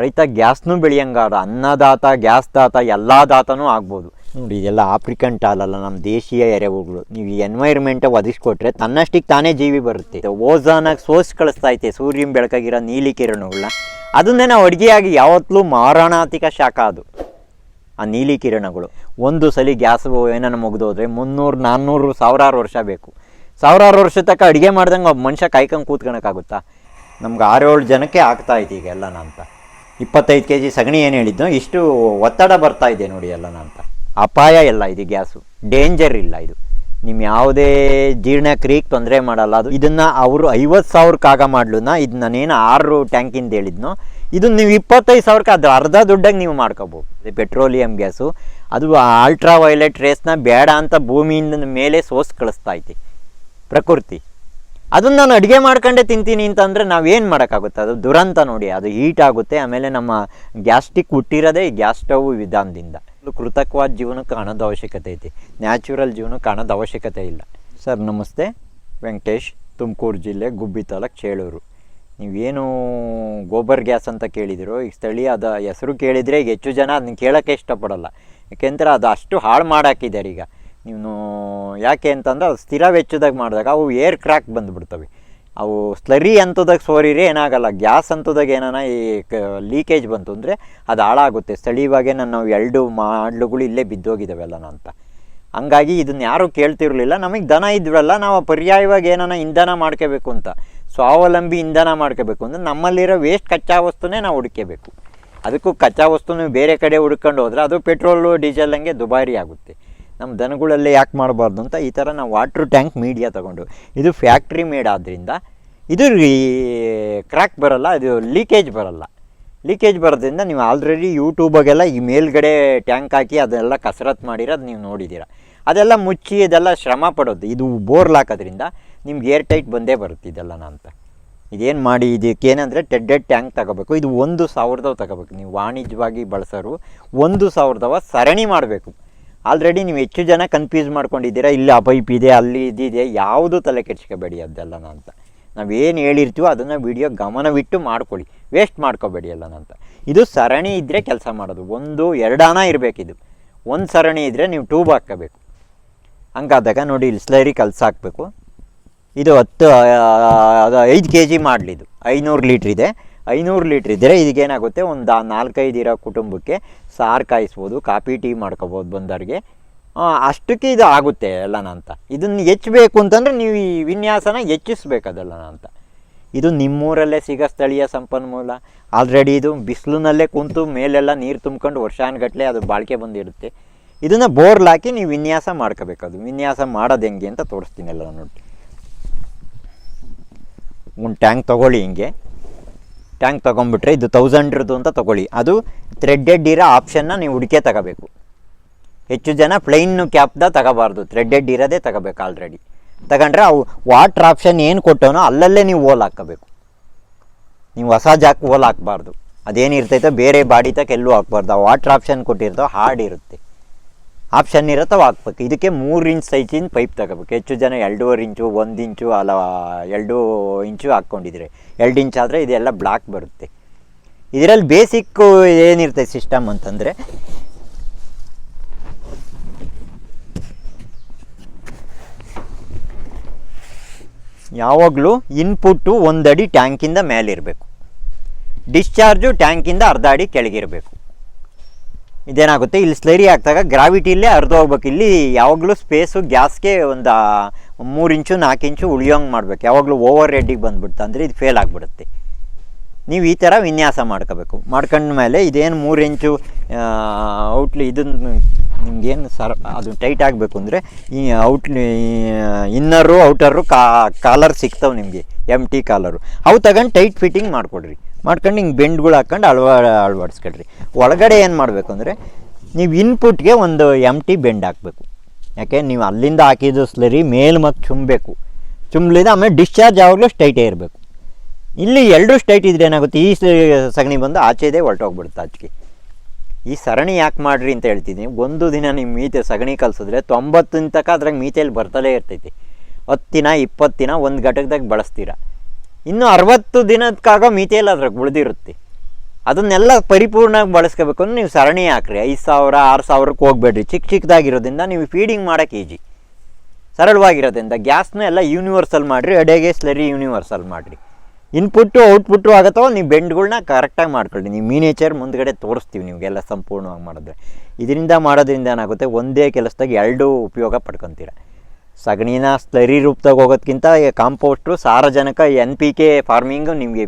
ರೈತ ಗ್ಯಾಸ್ನೂ ಬೆಳೆಯಂಗಾದ, ಅನ್ನದಾತ ಗ್ಯಾಸ್ ದಾತ ಎಲ್ಲ ದಾತನೂ ಆಗ್ಬೋದು. ನೋಡಿ, ಇದೆಲ್ಲ ಆಫ್ರಿಕನ್ ಟಾಲ್ ಅಲ್ಲ, ನಮ್ಮ ದೇಶೀಯ ಎರೆಹುಳುಗಳು ನೀವು ಈ ಎನ್ವೈರ್ಮೆಂಟ್ ಒದಗಿಸ್ಕೊಟ್ರೆ ತನ್ನಷ್ಟಿಗೆ ತಾನೇ ಜೀವಿ ಬರುತ್ತೆ. ಓಝಾನಾಗಿ ಸೋಸ್ ಕಳಿಸ್ತಾ ಐತೆ, ಸೂರ್ಯನ ಬೆಳಕಾಗಿರೋ ನೀಲಿ ಕಿರಣಗಳನ್ನ ಅದನ್ನೇ ನಾವು ಅಡುಗೆಯಾಗಿ ಯಾವತ್ತೂ ಮಾರಣಾತಿಕ ಶಾಖ ಅದು. ಆ ನೀಲಿ ಕಿರಣಗಳು. ಒಂದು ಸಲ ಗ್ಯಾಸ್ ಏನನ್ನು ಮುಗಿದೋದ್ರೆ ಮುನ್ನೂರು, ನಾನ್ನೂರು, ಸಾವಿರಾರು ವರ್ಷ ಬೇಕು. ಸಾವಿರಾರು ವರ್ಷ ತನಕ ಅಡುಗೆ ಮಾಡ್ದಂಗೆ ಒಬ್ಬ ಮನುಷ್ಯ ಕಾಯ್ಕೊಂಡು ಕೂತ್ಕೊಳಕ್ಕಾಗುತ್ತಾ ನಮ್ಗೆ ಆರೇಳು ಜನಕ್ಕೆ ಆಗ್ತಾ ಐತೆ ಈಗ ಎಲ್ಲನ ಅಂತ ಇಪ್ಪತ್ತೈದು ಕೆ ಜಿ ಸಗಣಿ ಏನು ಹೇಳಿದ್ನೋ ಇಷ್ಟು ಒತ್ತಡ ಬರ್ತಾ ಇದೆ ನೋಡಿ ಎಲ್ಲ ಅಂತ ಅಪಾಯ ಎಲ್ಲ ಇದು ಗ್ಯಾಸು. ಡೇಂಜರ್ ಇಲ್ಲ ಇದು. ನಿಮ್ಮ ಯಾವುದೇ ಜೀರ್ಣಕ್ರಿಯೆಗೆ ತೊಂದರೆ ಮಾಡಲ್ಲ. ಅದು ಇದನ್ನು ಅವರು ಐವತ್ತು ಸಾವಿರಕ್ಕೆ ಆಗ ಮಾಡ್ಲುನ, ಇದು ನಾನೇನು ಆರು ಟ್ಯಾಂಕಿಂದ ಹೇಳಿದ್ನೋ, ಇದು ನೀವು ಇಪ್ಪತ್ತೈದು ಸಾವಿರಕ್ಕೆ ಅದು ಅರ್ಧ ದುಡ್ಡಾಗಿ ನೀವು ಮಾಡ್ಕೋಬೋದು. Petroleum gas. ಅದು ಅಲ್ಟ್ರಾ ವೈಲೆಟ್ ರೇಸ್ನ ಬೇಡ ಅಂತ ಭೂಮಿಯಿಂದ ಮೇಲೆ ಸೋಸ್ ಕಳಿಸ್ತಾ ಐತಿ. ಪ್ರಕೃತಿ. ಅದನ್ನ ನಾನು ಅಡುಗೆ ಮಾಡ್ಕೊಂಡೇ ತಿಂತೀನಿ ಅಂತಂದರೆ ನಾವೇನು ಮಾಡೋಕ್ಕಾಗುತ್ತೆ? ಅದು ದುರಂತ ನೋಡಿ, ಅದು ಹೀಟ್ ಆಗುತ್ತೆ, ಆಮೇಲೆ ನಮ್ಮ ಗ್ಯಾಸ್ಟಿಕ್ ಹುಟ್ಟಿರೋದೇ ಈ ಗ್ಯಾಸ್ ಸ್ಟವ್ ವಿಧಾನದಿಂದ. ಕೃತಕವಾದ ಜೀವನಕ್ಕೆ ಹಣದ ಅವಶ್ಯಕತೆ ಐತಿ. ನ್ಯಾಚುರಲ್ ಜೀವನಕ್ಕೆ ಹಣದ ಅವಶ್ಯಕತೆ ಇಲ್ಲ. ಸರ್, ನಮಸ್ತೆ. ವೆಂಕಟೇಶ್, ತುಮಕೂರು ಜಿಲ್ಲೆ, ಗುಬ್ಬಿ ತಾಲೂಕು, ಚೇಳೂರು. ನೀವೇನು ಗೋಬರ್ ಗ್ಯಾಸ್ ಅಂತ ಕೇಳಿದಿರೋ ಈಗ ಸ್ಥಳೀಯ ಅದ ಹೆಸರು ಕೇಳಿದರೆ ಈಗ ಹೆಚ್ಚು ಜನ ಅದನ್ನ ಕೇಳೋಕ್ಕೆ ಇಷ್ಟಪಡಲ್ಲ. ಯಾಕೆಂದರೆ ಅದು ಅಷ್ಟು ಹಾಳು ಮಾಡಾಕಿದ್ದಾರೆ ಈಗ. ನೀವು ಯಾಕೆ ಅಂತಂದ್ರೆ ಅದು ಸ್ಥಿರ ವೆಚ್ಚದಾಗ ಮಾಡಿದಾಗ ಅವು ಏರ್ ಕ್ರ್ಯಾಕ್ ಬಂದುಬಿಡ್ತವೆ. ಅವು ಸ್ಲರಿ ಅಂಥದಾಗ ಸೋರಿರಿ ಏನಾಗಲ್ಲ. ಗ್ಯಾಸ್ ಅಂಥದಾಗ ಏನಾನ ಈ ಲೀಕೇಜ್ ಬಂತು ಅಂದರೆ ಅದು ಹಾಳಾಗುತ್ತೆ. ಸ್ಥಳೀಯವಾಗೇ ನಾನು ಎರಡು ಮಾಡ್ಲುಗಳು ಇಲ್ಲೇ ಬಿದ್ದೋಗಿದ್ದಾವೆಲ್ಲನ ಅಂತ. ಹಂಗಾಗಿ ಇದನ್ನ ಯಾರೂ ಕೇಳ್ತಿರಲಿಲ್ಲ. ನಮಗೆ ದನ ಇದ್ವಲ್ಲ, ನಾವು ಪರ್ಯಾಯವಾಗಿ ಏನಾನ ಇಂಧನ ಮಾಡ್ಕೋಬೇಕು ಅಂತ. ಸ್ವಾವಲಂಬಿ ಇಂಧನ ಮಾಡ್ಕೋಬೇಕು ಅಂದರೆ ನಮ್ಮಲ್ಲಿರೋ ವೇಸ್ಟ್ ಕಚ್ಚಾ ವಸ್ತುನೇ ನಾವು ಹುಡುಕಬೇಕು ಅದಕ್ಕೂ ಕಚ್ಚಾ ವಸ್ತು ನೀವು ಬೇರೆ ಕಡೆ ಹುಡ್ಕೊಂಡು ಹೋದರೆ ಅದು ಪೆಟ್ರೋಲು, ಡೀಸೆಲ್ ಹಂಗೆ ದುಬಾರಿ ಆಗುತ್ತೆ. ನಮ್ಮ ದನಗಳಲ್ಲೇ ಯಾಕೆ ಮಾಡಬಾರ್ದು ಅಂತ ಈ ಥರ ನಾವು ವಾಟ್ರ್ ಟ್ಯಾಂಕ್ ಮೀಡಿಯಾ ತಗೊಂಡು. ಇದು ಫ್ಯಾಕ್ಟ್ರಿ ಮೇಡ್ ಆದ್ದರಿಂದ ಇದು ಕ್ರ್ಯಾಕ್ ಬರಲ್ಲ, ಇದು ಲೀಕೇಜ್ ಬರಲ್ಲ. ಲೀಕೇಜ್ ಬರೋದ್ರಿಂದ ನೀವು ಆಲ್ರೆಡಿ ಯೂಟ್ಯೂಬಾಗೆಲ್ಲ ಈ ಮೇಲ್ಗಡೆ ಟ್ಯಾಂಕ್ ಹಾಕಿ ಅದೆಲ್ಲ ಕಸರತ್ತು ಮಾಡಿರೋದು ನೀವು ನೋಡಿದ್ದೀರ ಅದೆಲ್ಲ ಮುಚ್ಚಿ ಇದೆಲ್ಲ ಶ್ರಮ ಪಡೋದು. ಇದು ಬೋರ್ಲ್ ಹಾಕೋದ್ರಿಂದ ನಿಮ್ಗೆ ಏರ್ ಟೈಟ್ ಬಂದೇ ಬರುತ್ತೆ ಇದೆಲ್ಲನ ಅಂತ ಇದೇನು ಮಾಡಿ, ಇದಕ್ಕೆ ಏನಂದರೆ ಟೆಡ್ಡೆಡ್ ಟ್ಯಾಂಕ್ ತಗೋಬೇಕು. ಇದು ಒಂದು ಸಾವಿರದವ ತಗೋಬೇಕು. ನೀವು ವಾಣಿಜ್ಯವಾಗಿ ಬಳಸೋರು ಒಂದು ಸಾವಿರದವ ಸರಣಿ ಮಾಡಬೇಕು. ಆಲ್ರೆಡಿ ನೀವು ಹೆಚ್ಚು ಜನ ಕನ್ಫ್ಯೂಸ್ ಮಾಡ್ಕೊಂಡಿದ್ದೀರಾ? ಇಲ್ಲಿ, ಆ ಪೈಪ್ ಇದೆ, ಅಲ್ಲಿ ಇದಿದೆ ಯಾವುದು ತಲೆ ಕೆಡ್ಸ್ಕೋಬೇಡಿ ಅದೆಲ್ಲನ ಅಂತ ನಾವೇನು ಹೇಳಿರ್ತೀವೋ ಅದನ್ನು ವಿಡಿಯೋ ಗಮನವಿಟ್ಟು ಮಾಡ್ಕೊಳ್ಳಿ. ವೇಸ್ಟ್ ಮಾಡ್ಕೋಬೇಡಿ ಎಲ್ಲನ ಅಂತ ಇದು ಸರಣಿ ಇದ್ದರೆ ಕೆಲಸ ಮಾಡೋದು. ಒಂದು ಎರಡಾನ ಇದು ಒಂದು ಸರಣಿ ಇದ್ದರೆ ನೀವು ಟ್ಯೂಬ್ ಹಾಕ್ಕೋಬೇಕು. ಹಂಗಾದಾಗ ನೋಡಿ, ಇಲ್ಲಿ ಸ್ಲೈರಿ ಕಲಸ ಹಾಕಬೇಕು. ಇದು ಹತ್ತು ಅದು ಐದು ಕೆ ಜಿ ಮಾಡಲಿದು ಐನೂರು ಲೀಟ್ರ್ ಇದೆ. ಐನೂರು ಲೀಟ್ರ್ ಇದ್ದರೆ ಇದಕ್ಕೇನಾಗುತ್ತೆ ಒಂದು ನಾಲ್ಕೈದು ಇರೋ ಕುಟುಂಬಕ್ಕೆ ಸಾರು ಕಾಯಿಸ್ಬೋದು, ಕಾಫಿ, ಟೀ ಮಾಡ್ಕೋಬೋದು ಬಂದವ್ರಿಗೆ. ಅಷ್ಟಕ್ಕೆ ಇದು ಆಗುತ್ತೆ ಎಲ್ಲನ ಅಂತ. ಇದನ್ನು ಹೆಚ್ಚಬೇಕು ಅಂತಂದರೆ ನೀವು ಈ ವಿನ್ಯಾಸನ ಹೆಚ್ಚಿಸ್ಬೇಕು ಅಂತ. ಇದು ನಿಮ್ಮೂರಲ್ಲೇ ಸಿಗೋ ಸ್ಥಳೀಯ ಸಂಪನ್ಮೂಲ. ಆಲ್ರೆಡಿ ಇದು ಬಿಸಿಲಿನಲ್ಲೇ ಕುಂತು ಮೇಲೆಲ್ಲ ನೀರು ತುಂಬ್ಕೊಂಡು ವರ್ಷಾನುಗಟ್ಟಲೆ ಅದು ಬಾಳಿಕೆ ಬಂದಿರುತ್ತೆ. ಇದನ್ನು ಬೋರ್ಲ್ ಹಾಕಿ ನೀವು ವಿನ್ಯಾಸ ಮಾಡ್ಕೋಬೇಕು ಅದು. ವಿನ್ಯಾಸ ಮಾಡೋದು ಹೆಂಗೆ ಅಂತ ತೋರಿಸ್ತೀನಿ ಎಲ್ಲ ನೋಡಿ. ಒಂದು ಟ್ಯಾಂಕ್ ತೊಗೊಳ್ಳಿ ಹಿಂಗೆ. ಟ್ಯಾಂಕ್ ತೊಗೊಂಬಿಟ್ರೆ ಇದು ತೌಸಂಡ್ರದ್ದು ಅಂತ ತೊಗೊಳ್ಳಿ. ಅದು ಥ್ರೆಡ್ಡೆಡ್ ಇರೋ ಆಪ್ಷನ್ನ ನೀವು ಹುಡುಕೆ ತಗೋಬೇಕು. ಹೆಚ್ಚು ಜನ ಪ್ಲೈನ್ ಕ್ಯಾಪ್ದ ತಗೋಬಾರ್ದು. ಥ್ರೆಡ್ಡೆಡ್ ಇರೋದೇ ತಗೋಬೇಕು ಆಲ್ರೆಡಿ ತಗೊಂಡ್ರೆ ಅವು ವಾಟ್ರ್ ಆಪ್ಷನ್ ಏನು ಕೊಟ್ಟವನೋ ಅಲ್ಲಲ್ಲೇ ನೀವು ಓಲ್ ಹಾಕ್ಕೋಬೇಕು. ನೀವು ಹೊಸ ಜಾಕ್ ಓಲ್ ಹಾಕ್ಬಾರ್ದು. ಅದೇನಿರ್ತೈತೋ ಬೇರೆ ಬಾಡಿ ತಕ್ಕ ಎಲ್ಲೂ ಹಾಕ್ಬಾರ್ದು. ಆ ವಾಟ್ರ್ ಆಪ್ಷನ್ ಕೊಟ್ಟಿರ್ತೋ ಹಾರ್ಡ್ ಇರುತ್ತೆ. ಆಪ್ಷನ್ ಇರುತ್ತೋ, ಹಾಕ್ಬೇಕು. ಇದಕ್ಕೆ ಮೂರು ಇಂಚ್ ಸೈಜಿನ ಪೈಪ್ ತಗೋಬೇಕು. ಹೆಚ್ಚು ಜನ ಎರಡೂವರೆ ಇಂಚು ಒಂದು ಇಂಚು ಅಲ್ಲ, ಎರಡು ಇಂಚು ಹಾಕ್ಕೊಂಡಿದ್ರೆ. ಎರಡು ಇಂಚ್ ಆದರೆ ಇದೆಲ್ಲ ಬ್ಲಾಕ್ ಬರುತ್ತೆ. ಇದರಲ್ಲಿ ಬೇಸಿಕ್ಕು ಏನಿರ್ತೈತೆ ಸಿಸ್ಟಮ್ ಅಂತಂದರೆ, ಯಾವಾಗಲೂ ಇನ್ಪುಟ್ಟು ಒಂದಡಿ ಟ್ಯಾಂಕಿಂದ ಮೇಲಿರಬೇಕು. ಡಿಸ್ಚಾರ್ಜು ಟ್ಯಾಂಕಿಂದ ಅರ್ಧ ಅಡಿ ಕೆಳಗಿರಬೇಕು. ಇದೇನಾಗುತ್ತೆ? ಇಲ್ಲಿ ಸ್ಲೈರಿ ಹಾಕಿದಾಗ ಗ್ರಾವಿಟಿಲೇ ಅರ್ಧ ಹೋಗ್ಬೇಕು ಇಲ್ಲಿ ಯಾವಾಗಲೂ ಸ್ಪೇಸು ಗ್ಯಾಸ್ಗೆ ಒಂದು ಮೂರು ಇಂಚು, ನಾಲ್ಕು ಇಂಚು ಉಳಿಯೋಂಗೆ ಮಾಡ್ಬೇಕು. ಯಾವಾಗಲೂ ಓವರ್ ರೆಡ್ಡಿಗೆ ಬಂದ್ಬಿಡ್ತು. ಅಂದರೆ ಇದು ಫೇಲ್ ಆಗಿಬಿಡುತ್ತೆ. ನೀವು ಈ ಥರ ವಿನ್ಯಾಸ ಮಾಡ್ಕೋಬೇಕು. ಮಾಡ್ಕೊಂಡ ಮೇಲೆ ಇದೇನು ಮೂರು ಇಂಚು ಔಟ್ಲಿ ಇದನ್ನು ನಿಮ್ಗೇನು ಸರ, ಅದು ಟೈಟ್ ಆಗಬೇಕು ಅಂದರೆ ಈ ಔಟ್ಲಿ ಇನ್ನರು ಔಟರು ಕಾಲರ್ ಸಿಗ್ತವೆ ನಿಮಗೆ. ಎಂ ಟಿ ಕಾಲರು ಅವು ತಗೊಂಡು ಟೈಟ್ ಫಿಟ್ಟಿಂಗ್ ಮಾಡಿಕೊಡ್ರಿ. ಮಾಡ್ಕೊಂಡು ಹಿಂಗೆ ಬೆಂಡ್ಗಳು ಹಾಕ್ಕೊಂಡು ಅಳವಾ, ಅಳವಡಿಸ್ಕೊಳ್ರಿ. ಒಳಗಡೆ ಏನು ಮಾಡಬೇಕು ಅಂದರೆ ನೀವು ಇನ್ಪುಟ್ಗೆ ಒಂದು ಎಂ ಟಿ ಬೆಂಡ್ ಹಾಕಬೇಕು. ಯಾಕೆ? ನೀವು ಅಲ್ಲಿಂದ ಹಾಕಿದ್ದು ಸ್ಲರಿ ಮೇಲೆ ಮತ್ತು ಚುಂಬಬೇಕು ಚುಂಬಲಿದ ಆಮೇಲೆ ಡಿಸ್ಚಾರ್ಜ್ ಯಾವಾಗಲೂ ಸ್ಟೈಟೇ ಇರಬೇಕು. ಇಲ್ಲಿ ಎರಡೂ ಸ್ಟೈಟ್ ಇದ್ರೆ ಏನಾಗುತ್ತೆ? ಈ ಸಗಣಿ ಬಂದು ಆಚೆದೇ ಹೊರಟೋಗ್ಬಿಡುತ್ತೆ ಆಚೆಗೆ. ಈ ಸರಣಿ ಯಾಕೆ ಮಾಡ್ರಿ ಅಂತ ಹೇಳ್ತಿದ್ದೀನಿ ಒಂದು ದಿನ ನಿಮ್ಮ ಮೀತೆ ಸಗಣಿ ಕಲ್ಸಿದ್ರೆ ತೊಂಬತ್ತಿನ ತನಕ ಅದ್ರಾಗ ಮೀತೆಯಲ್ಲಿ ಬರ್ತಲೇ ಇರ್ತೈತಿ. ಹತ್ತು ದಿನ, ಇಪ್ಪತ್ತು ದಿನ ಒಂದು ಘಟಕದಾಗ ಬಳಸ್ತೀರ. ಇನ್ನು ಅರವತ್ತು ದಿನಕ್ಕಾಗ ಮಿತಿಯಲ್ಲಿ ಅದ್ರಾಗ ಉಳಿದಿರುತ್ತೆ. ಅದನ್ನೆಲ್ಲ ಪರಿಪೂರ್ಣವಾಗಿ ಬಳಸ್ಕೋಬೇಕು ಅಂದ್ರೆ ನೀವು ಸರಣಿ ಹಾಕ್ರಿ. ಐದು ಸಾವಿರ, ಆರು ಸಾವಿರಕ್ಕೆ ಹೋಗ್ಬೇಡ್ರಿ. ಚಿಕ್ಕ ಚಿಕ್ಕದಾಗಿರೋದ್ರಿಂದ ನೀವು ಫೀಡಿಂಗ್ ಮಾಡೋಕ್ಕೆ ಈಜಿ ಸರಳವಾಗಿರೋದ್ರಿಂದ ಗ್ಯಾಸ್ನ ಎಲ್ಲ ಯೂನಿವರ್ಸಲ್ ಮಾಡಿರಿ. ಅಡೆಗೆ ಸ್ಲರಿ ಯೂನಿವರ್ಸಲ್ ಮಾಡಿರಿ. ಇನ್ಪುಟ್ಟು ಔಟ್ಪುಟ್ಟು ಆಗತ್ತೋ ನೀವು ಬೆಂಡ್ಗಳನ್ನ ಕರೆಕ್ಟಾಗಿ ಮಾಡ್ಕೊಳ್ಳಿ ನೀವು ಮೀನೇಚರ್ ಮುಂದ್ಗಡೆ ತೋರಿಸ್ತೀವಿ ನಿಮಗೆಲ್ಲ ಸಂಪೂರ್ಣವಾಗಿ ಮಾಡಿದ್ರೆ. ಇದರಿಂದ ಮಾಡೋದ್ರಿಂದ ಏನಾಗುತ್ತೆ? ಒಂದೇ ಕೆಲಸದಾಗ ಎರಡು ಉಪಯೋಗ ಪಡ್ಕೊತೀರ. ಸಗಣಿನ ಸ್ಲರಿ ರೂಪದಾಗ ಹೋಗೋದಕ್ಕಿಂತ ಕಾಂಪೋಸ್ಟು ಸಾರಜನಕ ಎನ್ ಪಿ ಕೆ ಫಾರ್ಮಿಂಗು ನಿಮಗೆ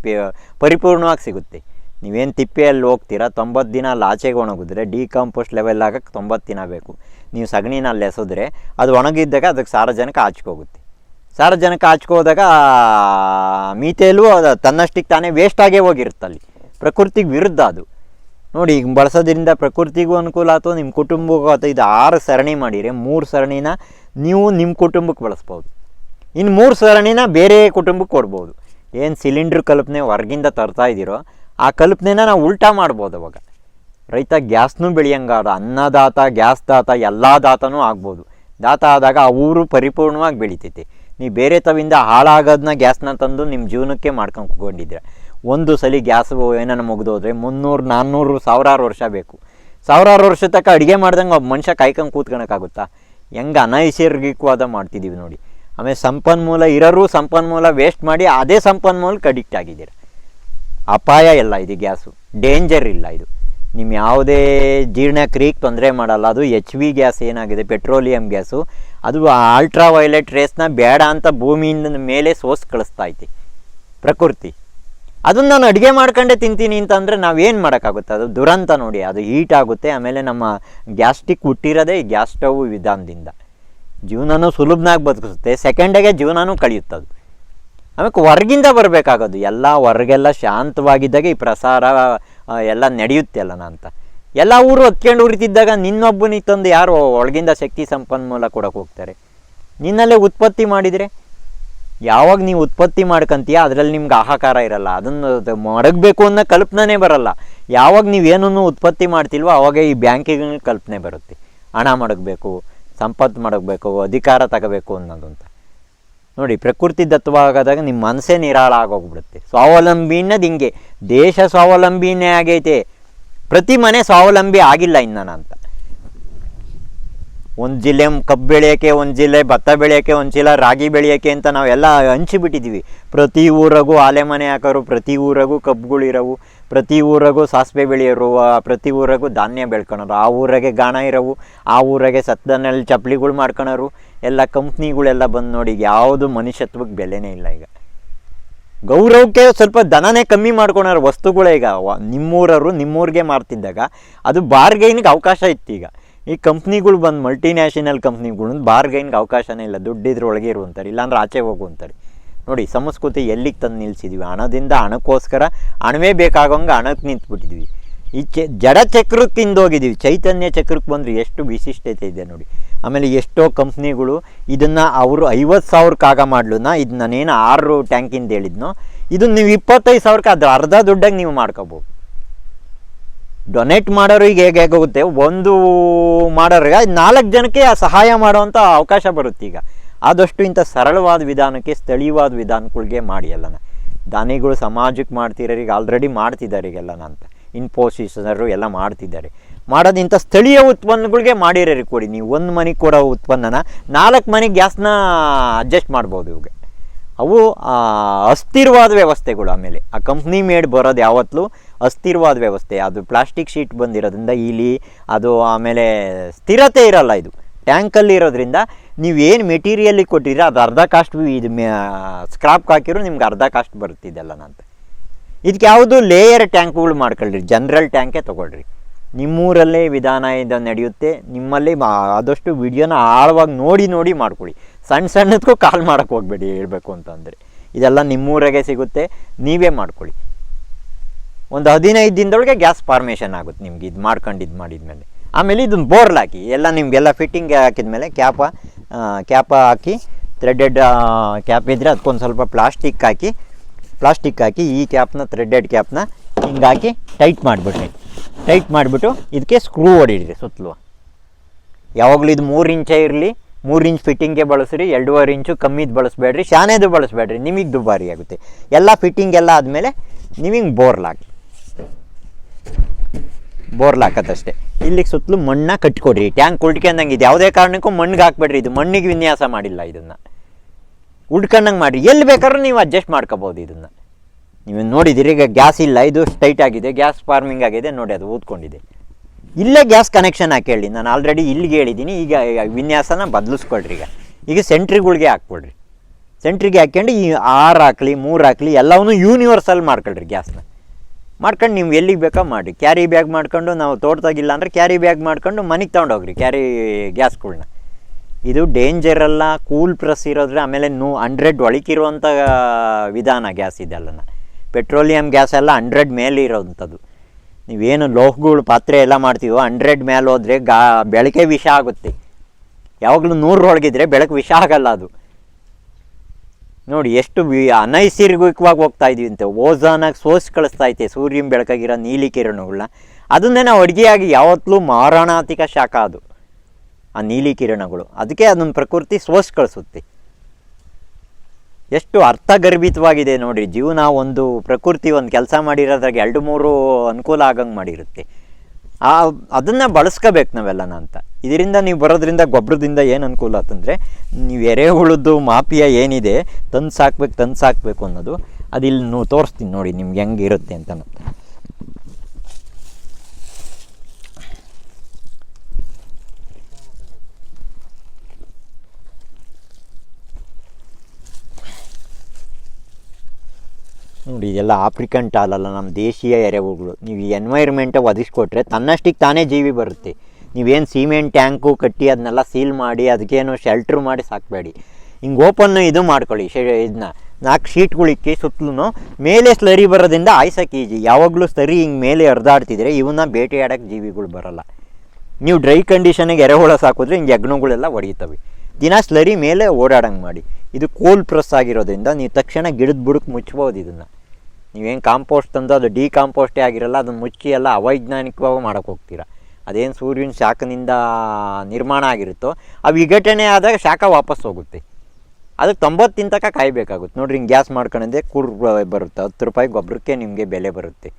ಪರಿಪೂರ್ಣವಾಗಿ ಸಿಗುತ್ತೆ. ನೀವೇನು ತಿಪ್ಪೆಯಲ್ಲಿ ಹೋಗ್ತೀರಾ, ತೊಂಬತ್ತು ದಿನ ಆಚೆಗೆ ಒಣಗಿದ್ರೆ ಡಿಕಾಂಪೋಸ್ಟ್ ಲೆವೆಲ್ ಆಗಕ್ಕೆ ತೊಂಬತ್ತು ದಿನ ಬೇಕು. ನೀವು ಸಗಣಿನ ಅಲ್ಲಿ ಎಸೆದ್ರೆ ಅದು ಒಣಗಿದ್ದಾಗ ಅದಕ್ಕೆ ಸಾರಜನಕ ಆಚ್ಕೋಗುತ್ತೆ ಸಾರಜನಕ ಆಚ್ಕೋದಾಗ ಮೀತೆಯಲ್ಲೂ ಅದು ತನ್ನಷ್ಟಕ್ಕೆ ತಾನೇ ವೇಸ್ಟ್ ಆಗೇ ಹೋಗಿರುತ್ತಲ್ಲಿ. ಪ್ರಕೃತಿಗೆ ವಿರುದ್ಧ ಅದು. ನೋಡಿ, ಈಗ ಬಳಸೋದ್ರಿಂದ ಪ್ರಕೃತಿಗೂ ಅನುಕೂಲ ಆಯ್ತು ನಿಮ್ಮ ಕುಟುಂಬಕ್ಕೂ ಆಯ್ತು ಇದು ಆರು ಸರಣಿ ಮಾಡಿರಿ. ಮೂರು ಸರಣಿನ ನೀವು ನಿಮ್ಮ ಕುಟುಂಬಕ್ಕೆ ಬಳಸ್ಬೋದು. ಇನ್ನು ಮೂರು ಸರಣಿನ ಬೇರೆ ಕುಟುಂಬಕ್ಕೆ ಕೊಡ್ಬೋದು. ಏನು ಸಿಲಿಂಡ್ರ್ ಕಲ್ಪನೆ ಹೊರಗಿಂದ ತರ್ತಾ ಇದ್ದೀರೋ, ಆ ಕಲ್ಪನೆನ ನಾವು ಉಲ್ಟಾ ಮಾಡ್ಬೋದು ಅವಾಗ. ರೈತ ಗ್ಯಾಸ್ನೂ ಬೆಳೆಯಂಗಾದ ಅನ್ನದಾತ, ಗ್ಯಾಸ್ ದಾತ, ಎಲ್ಲ ದಾತನೂ ಆಗ್ಬೋದು. ದಾತ ಆದಾಗ ಆ ಊರು ಪರಿಪೂರ್ಣವಾಗಿ ಬೆಳಿತೈತಿ. ನೀವು ಬೇರೆ ತವಿಂದ ಹಾಳಾಗೋದನ್ನ ಗ್ಯಾಸ್ನ ತಂದು ನಿಮ್ಮ ಜೀವನಕ್ಕೆ ಮಾಡ್ಕೊಂಡು ಕುತ್ಕೊಂಡಿದ್ರೆ ಒಂದು ಸಲ ಗ್ಯಾಸ್ ಏನಾನ ಮುಗಿದೋದ್ರೆ ಮುನ್ನೂರು, ನಾನ್ನೂರು, ಸಾವಿರಾರು ವರ್ಷ ಬೇಕು. ಸಾವಿರಾರು ವರ್ಷ ತನಕ ಅಡುಗೆ ಮಾಡ್ದಂಗೆ ಒಬ್ಬ ಮನುಷ್ಯ ಕಾಯ್ಕೊಂಡು ಕೂತ್ಕೊಳಕ್ಕಾಗುತ್ತಾ ಹೆಂಗೆ ಅನೈಸರ್ಗಿಕವಾದ ಮಾಡ್ತಿದ್ದೀವಿ ನೋಡಿ. ಆಮೇಲೆ ಸಂಪನ್ಮೂಲ ಇರೋರು, ಸಂಪನ್ಮೂಲ ವೇಸ್ಟ್ ಮಾಡಿ ಅದೇ ಸಂಪನ್ಮೂಲಕ್ಕೆ ಅಡಿಕ್ಟ್ ಆಗಿದ್ದೀರ. ಅಪಾಯ ಇಲ್ಲ ಇದು ಗ್ಯಾಸು. ಡೇಂಜರ್ ಇಲ್ಲ ಇದು. ನಿಮ್ಮ ಯಾವುದೇ ಜೀರ್ಣಕ್ರಿಯೆಗೆ ತೊಂದರೆ ಮಾಡಲ್ಲ. ಅದು ಎಚ್ ವಿ ಗ್ಯಾಸ್ ಏನಾಗಿದೆ? Petroleum gas. ಅದು ಅಲ್ಟ್ರಾ ವೈಲೆಟ್ ರೇಸ್ನ ಬೇಡ ಅಂತ ಭೂಮಿಯಿಂದ ಮೇಲೆ ಸೋಸ್ ಕಳಿಸ್ತಾ ಐತಿ. ಪ್ರಕೃತಿ. ಅದನ್ನ ನಾನು ಅಡುಗೆ ಮಾಡ್ಕೊಂಡೇ ತಿಂತೀನಿ ಅಂತಂದರೆ ನಾವೇನು ಮಾಡೋಕ್ಕಾಗುತ್ತೆ? ಅದು ದುರಂತ ನೋಡಿ, ಅದು ಹೀಟ್ ಆಗುತ್ತೆ, ಆಮೇಲೆ ನಮ್ಮ ಗ್ಯಾಸ್ಟಿಕ್ ಹುಟ್ಟಿರೋದೇ ಈ ಗ್ಯಾಸ್ ಸ್ಟವ್ ವಿಧಾನದಿಂದ. ಜೀವನನೂ ಸುಲಭನಾಗಿ ಬದುಕಿಸುತ್ತೆ ಸೆಕೆಂಡಾಗೆ ಜೀವನನೂ ಕಳೆಯುತ್ತದು. ಆಮೇಲೆ ಹೊರಗಿಂದ ಬರಬೇಕಾಗೋದು, ಎಲ್ಲ ಹೊರಗೆಲ್ಲ ಶಾಂತವಾಗಿದ್ದಾಗ ಈ ಪ್ರಸಾರ ಎಲ್ಲ ನಡೆಯುತ್ತೆ ಅಲ್ಲ ಅಂತ ಎಲ್ಲ ಊರು ಹೊತ್ಕೊಂಡು ಉರಿತಿದ್ದಾಗ ನಿನ್ನೊಬ್ಬನಿಗೆ ತಂದು ಯಾರು ಒಳಗಿಂದ ಶಕ್ತಿ ಸಂಪನ್ಮೂಲ ಕೊಡೋಕೆ ಹೋಗ್ತಾರೆ? ನಿನ್ನಲ್ಲೇ ಉತ್ಪತ್ತಿ ಮಾಡಿದರೆ? ಯಾವಾಗ ನೀವು ಉತ್ಪತ್ತಿ ಮಾಡ್ಕೊಂತೀಯ, ಅದರಲ್ಲಿ ನಿಮ್ಗೆ ಆಹಾಕಾರ ಇರಲ್ಲ. ಅದನ್ನು ಅದು ಮಡಗಬೇಕು ಅನ್ನೋ ಕಲ್ಪನೆ ಬರಲ್ಲ. ಯಾವಾಗ ನೀವೇನನ್ನು ಉತ್ಪತ್ತಿ ಮಾಡ್ತಿಲ್ವೋ ಆವಾಗ ಈ ಬ್ಯಾಂಕಿಗೆ ಕಲ್ಪನೆ ಬರುತ್ತೆ. ಹಣ ಮಡಗಬೇಕು, ಸಂಪತ್ತು ಮಡಗಬೇಕು, ಅಧಿಕಾರ ತಗೋಬೇಕು ಅನ್ನೋದು ಅಂತ ನೋಡಿ, ಪ್ರಕೃತಿ ದತ್ತವಾಗದಾಗ ನಿಮ್ಮ ಮನಸ್ಸೇ ನಿರಾಳ ಆಗೋಗ್ಬಿಡುತ್ತೆ. ಸ್ವಾವಲಂಬಿ ಹಿಂಗೆ. ದೇಶ ಸ್ವಾವಲಂಬಿನೇ ಆಗೈತೆ. ಪ್ರತಿ ಮನೆ ಸ್ವಾವಲಂಬಿ ಆಗಿಲ್ಲ ಇನ್ನಾನ ಅಂತ ಒಂದು ಜಿಲ್ಲೆ ಕಬ್ಬು ಬೆಳೆಯೋಕ್ಕೆ, ಒಂದು ಜಿಲ್ಲೆ ಭತ್ತ ಬೆಳೆಯೋಕ್ಕೆ, ಒಂದು ಚೀಲ ರಾಗಿ ಬೆಳೆಯೋಕ್ಕೆ ಅಂತ ನಾವೆಲ್ಲ ಹಂಚಿಬಿಟ್ಟಿದ್ದೀವಿ ಪ್ರತಿ ಊರಾಗೂ ಆಲೆ ಮನೆ ಹಾಕೋರು, ಪ್ರತಿ ಊರಾಗೂ ಕಬ್ಬುಗಳಿರೋವು ಪ್ರತಿ ಊರಾಗೂ ಸಾಸಿವೆ ಬೆಳೆಯೋರು ಪ್ರತಿ ಊರಾಗೂ ಧಾನ್ಯ ಬೆಳ್ಕೊಳೋರು, ಆ ಊರಾಗೆ ಗಾಣ ಇರೋವು, ಆ ಊರಾಗೆ ಸತ್ತನಲ್ಲಿ ಚಪ್ಪಲಿಗಳು ಮಾಡ್ಕೊಳೋರು, ಎಲ್ಲ ಕಂಪ್ನಿಗಳೆಲ್ಲ ಬಂದು ನೋಡಿ ಯಾವುದು ಮನುಷ್ಯತ್ವಕ್ಕೆ ಬೆಲೆನೇ ಇಲ್ಲ ಈಗ. ಗೌರವಕ್ಕೆ ಸ್ವಲ್ಪ ದನನೇ ಕಮ್ಮಿ ಮಾಡ್ಕೊಳೋರು ವಸ್ತುಗಳೇ ಈಗ. ನಿಮ್ಮೂರವರು ನಿಮ್ಮೂರಿಗೆ ಮಾರ್ತಿದ್ದಾಗ ಅದು ಬಾರ್ಗೈನಿಗೆ ಅವಕಾಶ ಇತ್ತು ಈಗ ಈ ಕಂಪ್ನಿಗಳು ಬಂದು ಮಲ್ಟಿನ್ಯಾಷನಲ್ ಕಂಪ್ನಿಗಳು ಬಾರ್ಗೈನ್ಗೆ ಅವಕಾಶನೇ ಇಲ್ಲ. ದುಡ್ಡಿದ್ರೊಳಗೆ ಇರುವಂತಾರೆ ಇಲ್ಲಾಂದ್ರೆ ಆಚೆ ಹೋಗುವಂತಾರೆ ನೋಡಿ ಸಂಸ್ಕೃತಿ ಎಲ್ಲಿಗೆ ತಂದು ನಿಲ್ಸಿದ್ವಿ? ಹಣದಿಂದ, ಹಣಕ್ಕೋಸ್ಕರ ಹಣವೇ ಬೇಕಾಗೋಂಗೆ ಹಣಕ್ಕೆ ನಿಂತ್ಬಿಟ್ಟಿದ್ವಿ. ಈ ಚೆ, ಜಡ ಚಕ್ರಕ್ಕೆ ಹಿಂದೋಗಿದ್ದೀವಿ ಚೈತನ್ಯ ಚಕ್ರಕ್ಕೆ ಬಂದರೆ ಎಷ್ಟು ವಿಶಿಷ್ಟತೆ ಇದೆ ನೋಡಿ. ಆಮೇಲೆ ಎಷ್ಟೋ ಕಂಪ್ನಿಗಳು ಇದನ್ನು ಅವರು ಐವತ್ತು ಸಾವಿರಕ್ಕೆ ಆಗ ಮಾಡ್ಲುನ ಇದು ನಾನೇನು ಆರು ಟ್ಯಾಂಕಿಂದ ಹೇಳಿದ್ನೋ ಇದನ್ನು ನೀವು ಇಪ್ಪತ್ತೈದು ಸಾವಿರಕ್ಕೆ ಅದು ಅರ್ಧ ದುಡ್ಡಾಗಿ ನೀವು ಮಾಡ್ಕೋಬೋದು. ಡೊನೇಟ್ ಮಾಡೋರಿಗೆ ಹೇಗೆ ಹೇಗಾಗುತ್ತೆ ಒಂದು ಮಾಡೋರಿಗೆ ನಾಲ್ಕು ಜನಕ್ಕೆ ಸಹಾಯ ಮಾಡುವಂಥ ಅವಕಾಶ ಬರುತ್ತೆ ಈಗ. ಆದಷ್ಟು ಇಂಥ ಸರಳವಾದ ವಿಧಾನಕ್ಕೆ, ಸ್ಥಳೀಯವಾದ ವಿಧಾನಗಳಿಗೆ ಮಾಡಿ ಎಲ್ಲನ. ದಾನಿಗಳು ಸಮಾಜಕ್ಕೆ ಮಾಡ್ತಿರೋರಿಗೆ ಆಲ್ರೆಡಿ ಮಾಡ್ತಿದ್ದಾರೆ ಈಗೆಲ್ಲನ ಅಂತ. ಇನ್ಫೋಸಿಸರು ಎಲ್ಲ ಮಾಡ್ತಿದ್ದಾರೆ. ಮಾಡೋದು ಇಂಥ ಸ್ಥಳೀಯ ಉತ್ಪನ್ನಗಳಿಗೆ ಮಾಡಿರೋರಿ ಕೊಡಿ. ನೀವು ಒಂದು ಮನೆಗೆ ಕೊಡೋ ಉತ್ಪನ್ನನ ನಾಲ್ಕು ಮನೆ ಗ್ಯಾಸ್ನ ಅಡ್ಜಸ್ಟ್ ಮಾಡ್ಬೋದು ಇವಾಗ. ಅವು ಅಸ್ಥಿರವಾದ ವ್ಯವಸ್ಥೆಗಳು ಆಮೇಲೆ. ಆ ಕಂಪ್ನಿ ಮೇಡ್ ಬರೋದು ಯಾವತ್ತೂ ಅಸ್ಥಿರವಾದ ವ್ಯವಸ್ಥೆ. ಅದು ಪ್ಲಾಸ್ಟಿಕ್ ಶೀಟ್ ಬಂದಿರೋದ್ರಿಂದ ಇಲ್ಲಿ ಅದು ಆಮೇಲೆ ಸ್ಥಿರತೆ ಇರಲ್ಲ ಇದು. ಟ್ಯಾಂಕಲ್ಲಿ ಇರೋದ್ರಿಂದ ನೀವು ಏನು ಮೆಟೀರಿಯಲಿಗೆ ಕೊಟ್ಟಿದ್ರೆ ಅದು ಅರ್ಧ ಕಾಸ್ಟ್ ಇದು ಸ್ಕ್ರಾಪ್ ಹಾಕಿರೋ ನಿಮ್ಗೆ ಅರ್ಧ ಕಾಸ್ಟ್ ಬರ್ತಿದ್ದಲ್ಲ ಅಂತ. ಇದಕ್ಕೆ ಯಾವುದು ಲೇಯರ್ ಟ್ಯಾಂಕ್ಗಳು ಮಾಡ್ಕೊಳ್ರಿ ಜನರಲ್ ಟ್ಯಾಂಕೇ ತೊಗೊಳ್ರಿ. ನಿಮ್ಮೂರಲ್ಲೇ ವಿಧಾನ ಇದು ನಡೆಯುತ್ತೆ, ನಿಮ್ಮಲ್ಲಿ ಆದಷ್ಟು ವಿಡಿಯೋನ ಆಳವಾಗಿ ನೋಡಿ ನೋಡಿ ಮಾಡ್ಕೊಳ್ಳಿ. ಸಣ್ಣ ಸಣ್ಣದಕ್ಕೂ ಕಾಲ್ ಮಾಡೋಕ್ಕೆ ಹೋಗ್ಬೇಡಿ ಹೇಳಬೇಕು ಅಂತಂದರೆ. ಇದೆಲ್ಲ ನಿಮ್ಮೂರಾಗೆ ಸಿಗುತ್ತೆ, ನೀವೇ ಮಾಡ್ಕೊಳ್ಳಿ. ಒಂದು ಹದಿನೈದು ದಿನದೊಳಗೆ ಗ್ಯಾಸ್ ಫಾರ್ಮೇಷನ್ ಆಗುತ್ತೆ ನಿಮ್ಗೆ, ಇದು ಮಾಡ್ಕೊಂಡು ಇದು ಮಾಡಿದ್ಮೇಲೆ. ಆಮೇಲೆ ಇದನ್ನ ಬೋರ್ಲ್ ಹಾಕಿ, ಎಲ್ಲ ನಿಮಗೆಲ್ಲ ಫಿಟ್ಟಿಂಗ್ ಹಾಕಿದ್ಮೇಲೆ ಕ್ಯಾಪ ಕ್ಯಾಪ ಹಾಕಿ ಥ್ರೆಡೆಡ್ ಕ್ಯಾಪ್ ಇದ್ದರೆ ಅದಕ್ಕೊಂದು ಸ್ವಲ್ಪ ಪ್ಲಾಸ್ಟಿಕ್ ಹಾಕಿ ಪ್ಲಾಸ್ಟಿಕ್ ಹಾಕಿ ಈ ಕ್ಯಾಪ್ನ ಥ್ರೆಡೆಡ್ ಕ್ಯಾಪ್ನ ಹಿಂಗೆ ಹಾಕಿ ಟೈಟ್ ಮಾಡಿಬಿಟ್ರಿ ಟೈಟ್ ಮಾಡಿಬಿಟ್ಟು ಇದಕ್ಕೆ ಸ್ಕ್ರೂ ಹೊಡಿರಿ ಸುತ್ತಲೂ. ಯಾವಾಗಲೂ ಇದು ಮೂರು ಇಂಚೇ ಇರಲಿ, ಮೂರು ಇಂಚ್ ಫಿಟ್ಟಿಂಗ್ಗೆ ಬಳಸ್ರಿ, ಎರಡೂವರೆ ಇಂಚು ಕಮ್ಮಿದು ಬಳಸಬೇಡ್ರಿ ಶಾನೆದು ಬಳಸಬೇಡ್ರಿ, ನಿಮಗೆ ದುಬಾರಿ ಆಗುತ್ತೆ. ಎಲ್ಲ ಫಿಟ್ಟಿಂಗ್ ಎಲ್ಲ ಆದಮೇಲೆ ನಿಮಗೆ ಬೋರ್ಲ್ ಹಾಕಿ. ಬೋರ್ಲ್ ಹಾಕತ್ತಷ್ಟೇ. ಇಲ್ಲಿಗೆ ಸುತ್ತಲೂ ಮಣ್ಣ ಕಟ್ಕೊಡ್ರಿ ಟ್ಯಾಂಕ್ ಉಳ್ಕೊಂಡಂಗೆ ಇದು. ಯಾವುದೇ ಕಾರಣಕ್ಕೂ ಮಣ್ಣಿಗೆ ಹಾಕ್ಬೇಡ್ರಿ. ಇದು ಮಣ್ಣಿಗೆ ವಿನ್ಯಾಸ ಮಾಡಿಲ್ಲ ಇದನ್ನು. ಉಳ್ಕೊಂಡಂಗೆ ಮಾಡಿರಿ. ಎಲ್ಲಿ ಬೇಕಾದ್ರೂ ನೀವು ಅಡ್ಜಸ್ಟ್ ಮಾಡ್ಕೋಬೋದು ಇದನ್ನು. ನೀವು ನೋಡಿದಿರಿ, ಈಗ ಗ್ಯಾಸ್ ಇಲ್ಲ. ಇದು ಸ್ಟೈಟ್ ಆಗಿದೆ. ಗ್ಯಾಸ್ ಫಾರ್ಮಿಂಗ್ ಆಗಿದೆ. ನೋಡಿ, ಅದು ಊದ್ಕೊಂಡಿದೆ. ಇಲ್ಲೇ ಗ್ಯಾಸ್ ಕನೆಕ್ಷನ್ ಹಾಕಿ ಹೇಳಿ. ನಾನು ಆಲ್ರೆಡಿ ಇಲ್ಲಿಗೆ ಹೇಳಿದ್ದೀನಿ. ಈಗ ವಿನ್ಯಾಸನ ಬದಲಿಸ್ಕೊಳ್ರಿ ಈಗ. ಈಗ ಸೆಂಟ್ರಿಗಳಿಗೆ ಹಾಕ್ಕೊಳ್ರಿ. ಸೆಂಟ್ರಿಗೆ ಹಾಕ್ಕೊಂಡು ಈ ಆರು ಹಾಕ್ಲಿ, ಮೂರು ಹಾಕ್ಲಿ ಎಲ್ಲವನ್ನೂ ಯೂನಿವರ್ಸಲ್ ಮಾಡ್ಕೊಳ್ರಿ ಗ್ಯಾಸ್ನ. ಮಾಡ್ಕೊಂಡು ನೀವು ಎಲ್ಲಿಗೆ ಬೇಕೋ ಮಾಡಿ ಕ್ಯಾರಿ ಬ್ಯಾಗ್ ಮಾಡ್ಕೊಂಡು ನಾವು ತೋಟದಾಗಿಲ್ಲ ಅಂದರೆ ಕ್ಯಾರಿ ಬ್ಯಾಗ್ ಮಾಡ್ಕೊಂಡು ಮನೆಗೆ ತೊಗೊಂಡೋಗ್ರಿ ಕ್ಯಾರಿ ಗ್ಯಾಸ್ಗಳನ್ನ ಇದು ಡೇಂಜರ್ ಅಲ್ಲ ಕೂಲ್ ಪ್ರೆಸ್ ಇರೋದ್ರೆ ಆಮೇಲೆ ನೂ ಹಂಡ್ರೆಡ್ ಒಳಕಿರುವಂಥ ವಿಧಾನ ಗ್ಯಾಸ್ ಇದೆಲ್ಲನ. ಪೆಟ್ರೋಲಿಯಂ ಗ್ಯಾಸ್ ಎಲ್ಲ ಹಂಡ್ರೆಡ್ ಮೇಲೆ ಇರೋವಂಥದ್ದು ನೀವೇನು ಲೋಹಗಳು ಪಾತ್ರೆ ಎಲ್ಲ ಮಾಡ್ತೀವೋ ಹಂಡ್ರೆಡ್ ಮೇಲೆ ಹೋದರೆ ಗಾ, ಬೆಳಕೆ ವಿಷ ಆಗುತ್ತೆ. ಯಾವಾಗಲೂ ನೂರರೊಳಗಿದ್ರೆ ಬೆಳಕು ವಿಷ ಆಗಲ್ಲ ಅದು. ನೋಡಿ, ಎಷ್ಟು ಅನೈಸರ್ಗಿಕವಾಗಿ ಹೋಗ್ತಾ ಇದೀವಿ ಅಂತ. ಓಝಾನಾಗಿ ಸೋಸಿ ಕಳಿಸ್ತಾ ಐತೆ ಸೂರ್ಯನ ಬೆಳಕಾಗಿರೋ ನೀಲಿ ಕಿರಣಗಳನ್ನ ಅದನ್ನೇ ನಾವು ಅಡುಗೆಯಾಗಿ ಯಾವತ್ತಲೂ ಮಾರಣಾತಿಕ ಶಾಖ ಅದು. ಆ ನೀಲಿ ಕಿರಣಗಳು. ಅದಕ್ಕೆ ಅದನ್ನು ಪ್ರಕೃತಿ ಸೋಸಿ ಕಳಿಸುತ್ತೆ. ಎಷ್ಟು ಅರ್ಥಗರ್ಭಿತವಾಗಿದೆ ನೋಡಿ ಜೀವನ ಒಂದು ಪ್ರಕೃತಿ ಒಂದು ಕೆಲಸ ಮಾಡಿರೋದ್ರಾಗೆ ಎರಡು ಮೂರು ಅನುಕೂಲ ಆಗಂಗೆ ಮಾಡಿರುತ್ತೆ. ಆ, ಅದನ್ನು ಬಳಸ್ಕೋಬೇಕು ನಾವೆಲ್ಲನ ಅಂತ. ಇದರಿಂದ ನೀವು ಬರೋದ್ರಿಂದ ಗೊಬ್ಬರದಿಂದ ಏನು ಅನುಕೂಲ ಆತಂದರೆ, ನೀವು ಎರೆಹುಳದ್ದು ಮಾಪಿಯ ಏನಿದೆ, ತಂದು ಸಾಕ್ಬೇಕು, ತಂದು ಸಾಕಬೇಕು ಅನ್ನೋದು, ಅದಿಲ್ಲಿ ನೀವು ತೋರಿಸ್ತೀನಿ ನೋಡಿ ನಿಮ್ಗೆ ಹೆಂಗೆ ಇರುತ್ತೆ ಅಂತ ನೋಡಿ ಇದೆಲ್ಲ ಆಫ್ರಿಕನ್ ಟಾಲ್ ಅಲ್ಲ, ನಮ್ಮ ದೇಶೀಯ ಎರೆಹುಳುಗಳು ನೀವು ಈ ಎನ್ವೈರ್ಮೆಂಟ್ ಒದಗಿಸ್ಕೊಟ್ರೆ ತನ್ನಷ್ಟಿಗೆ ತಾನೇ ಜೀವಿ ಬರುತ್ತೆ. ನೀವೇನು ಸಿಮೆಂಟ್ ಟ್ಯಾಂಕು ಕಟ್ಟಿ ಅದನ್ನೆಲ್ಲ ಸೀಲ್ ಮಾಡಿ ಅದಕ್ಕೇನು ಶೆಲ್ಟ್ರ್ ಮಾಡಿ ಸಾಕಬೇಡಿ. ಹಿಂಗೆ ಓಪನ್ ಇದು ಮಾಡ್ಕೊಳ್ಳಿ, ಶೆ ಇದನ್ನ ನಾಲ್ಕು ಶೀಟ್ಗಳಿಕ್ಕಿ ಸುತ್ತಲೂ ಮೇಲೆ ಸ್ಲರಿ ಬರೋದ್ರಿಂದ ಆಯ್ಸಕ್ಕೆ ಈಜಿ. ಯಾವಾಗಲೂ ಸ್ಲರಿ ಹಿಂಗೆ ಮೇಲೆ ಹರಿದಾಡ್ತಿದ್ರೆ ಇವನ್ನ ಬೇಟೆಯಾಡೋಕ್ಕೆ ಜೀವಿಗಳು ಬರಲ್ಲ. ನೀವು ಡ್ರೈ ಕಂಡೀಷನಿಗೆ ಎರೆಹುಳ ಸಾಕಿದ್ರೆ ಹಿಂಗೆ ಯಜ್ಞಗಳೆಲ್ಲ ಒಡೆಯುತ್ತವೆ. ದಿನ ಸ್ಲರಿ ಮೇಲೆ ಓಡಾಡಂಗೆ ಮಾಡಿ. ಇದು ಕೋಲ್ ಪ್ರೆಸ್ ಆಗಿರೋದ್ರಿಂದ ನೀವು ತಕ್ಷಣ ಗಿಡದ ಬುಡಕ್ಕೆ ಮುಚ್ಬೋದು ಇದನ್ನು. ನೀವೇನು ಕಾಂಪೋಸ್ಟ್ ತಂದು ಅದು ಡಿ ಕಾಂಪೋಸ್ಟೇ ಆಗಿರಲ್ಲ, ಅದನ್ನು ಮುಚ್ಚಿ ಎಲ್ಲ ಅವೈಜ್ಞಾನಿಕವಾಗಿ ಮಾಡೋಕ್ಕೆ ಹೋಗ್ತೀರಾ? ಅದೇನು ಸೂರ್ಯನ ಶಾಖನಿಂದ ನಿರ್ಮಾಣ ಆಗಿರುತ್ತೋ, ಆ ವಿಘಟನೆ ಆದಾಗ ಶಾಖ ವಾಪಸ್ ಹೋಗುತ್ತೆ. ಅದಕ್ಕೆ ತೊಂಬತ್ತು ತನಕ ಕಾಯಬೇಕಾಗುತ್ತೆ. ನೋಡಿರಿ, ಹಿಂಗೆ ಗ್ಯಾಸ್ ಮಾಡ್ಕೊಂಡೆ ಕೂರ್ ಬರುತ್ತೆ, ಹತ್ತು ರೂಪಾಯಿ ಗೊಬ್ಬರಕ್ಕೆ ನಿಮಗೆ ಬೆಲೆ ಬರುತ್ತೆ.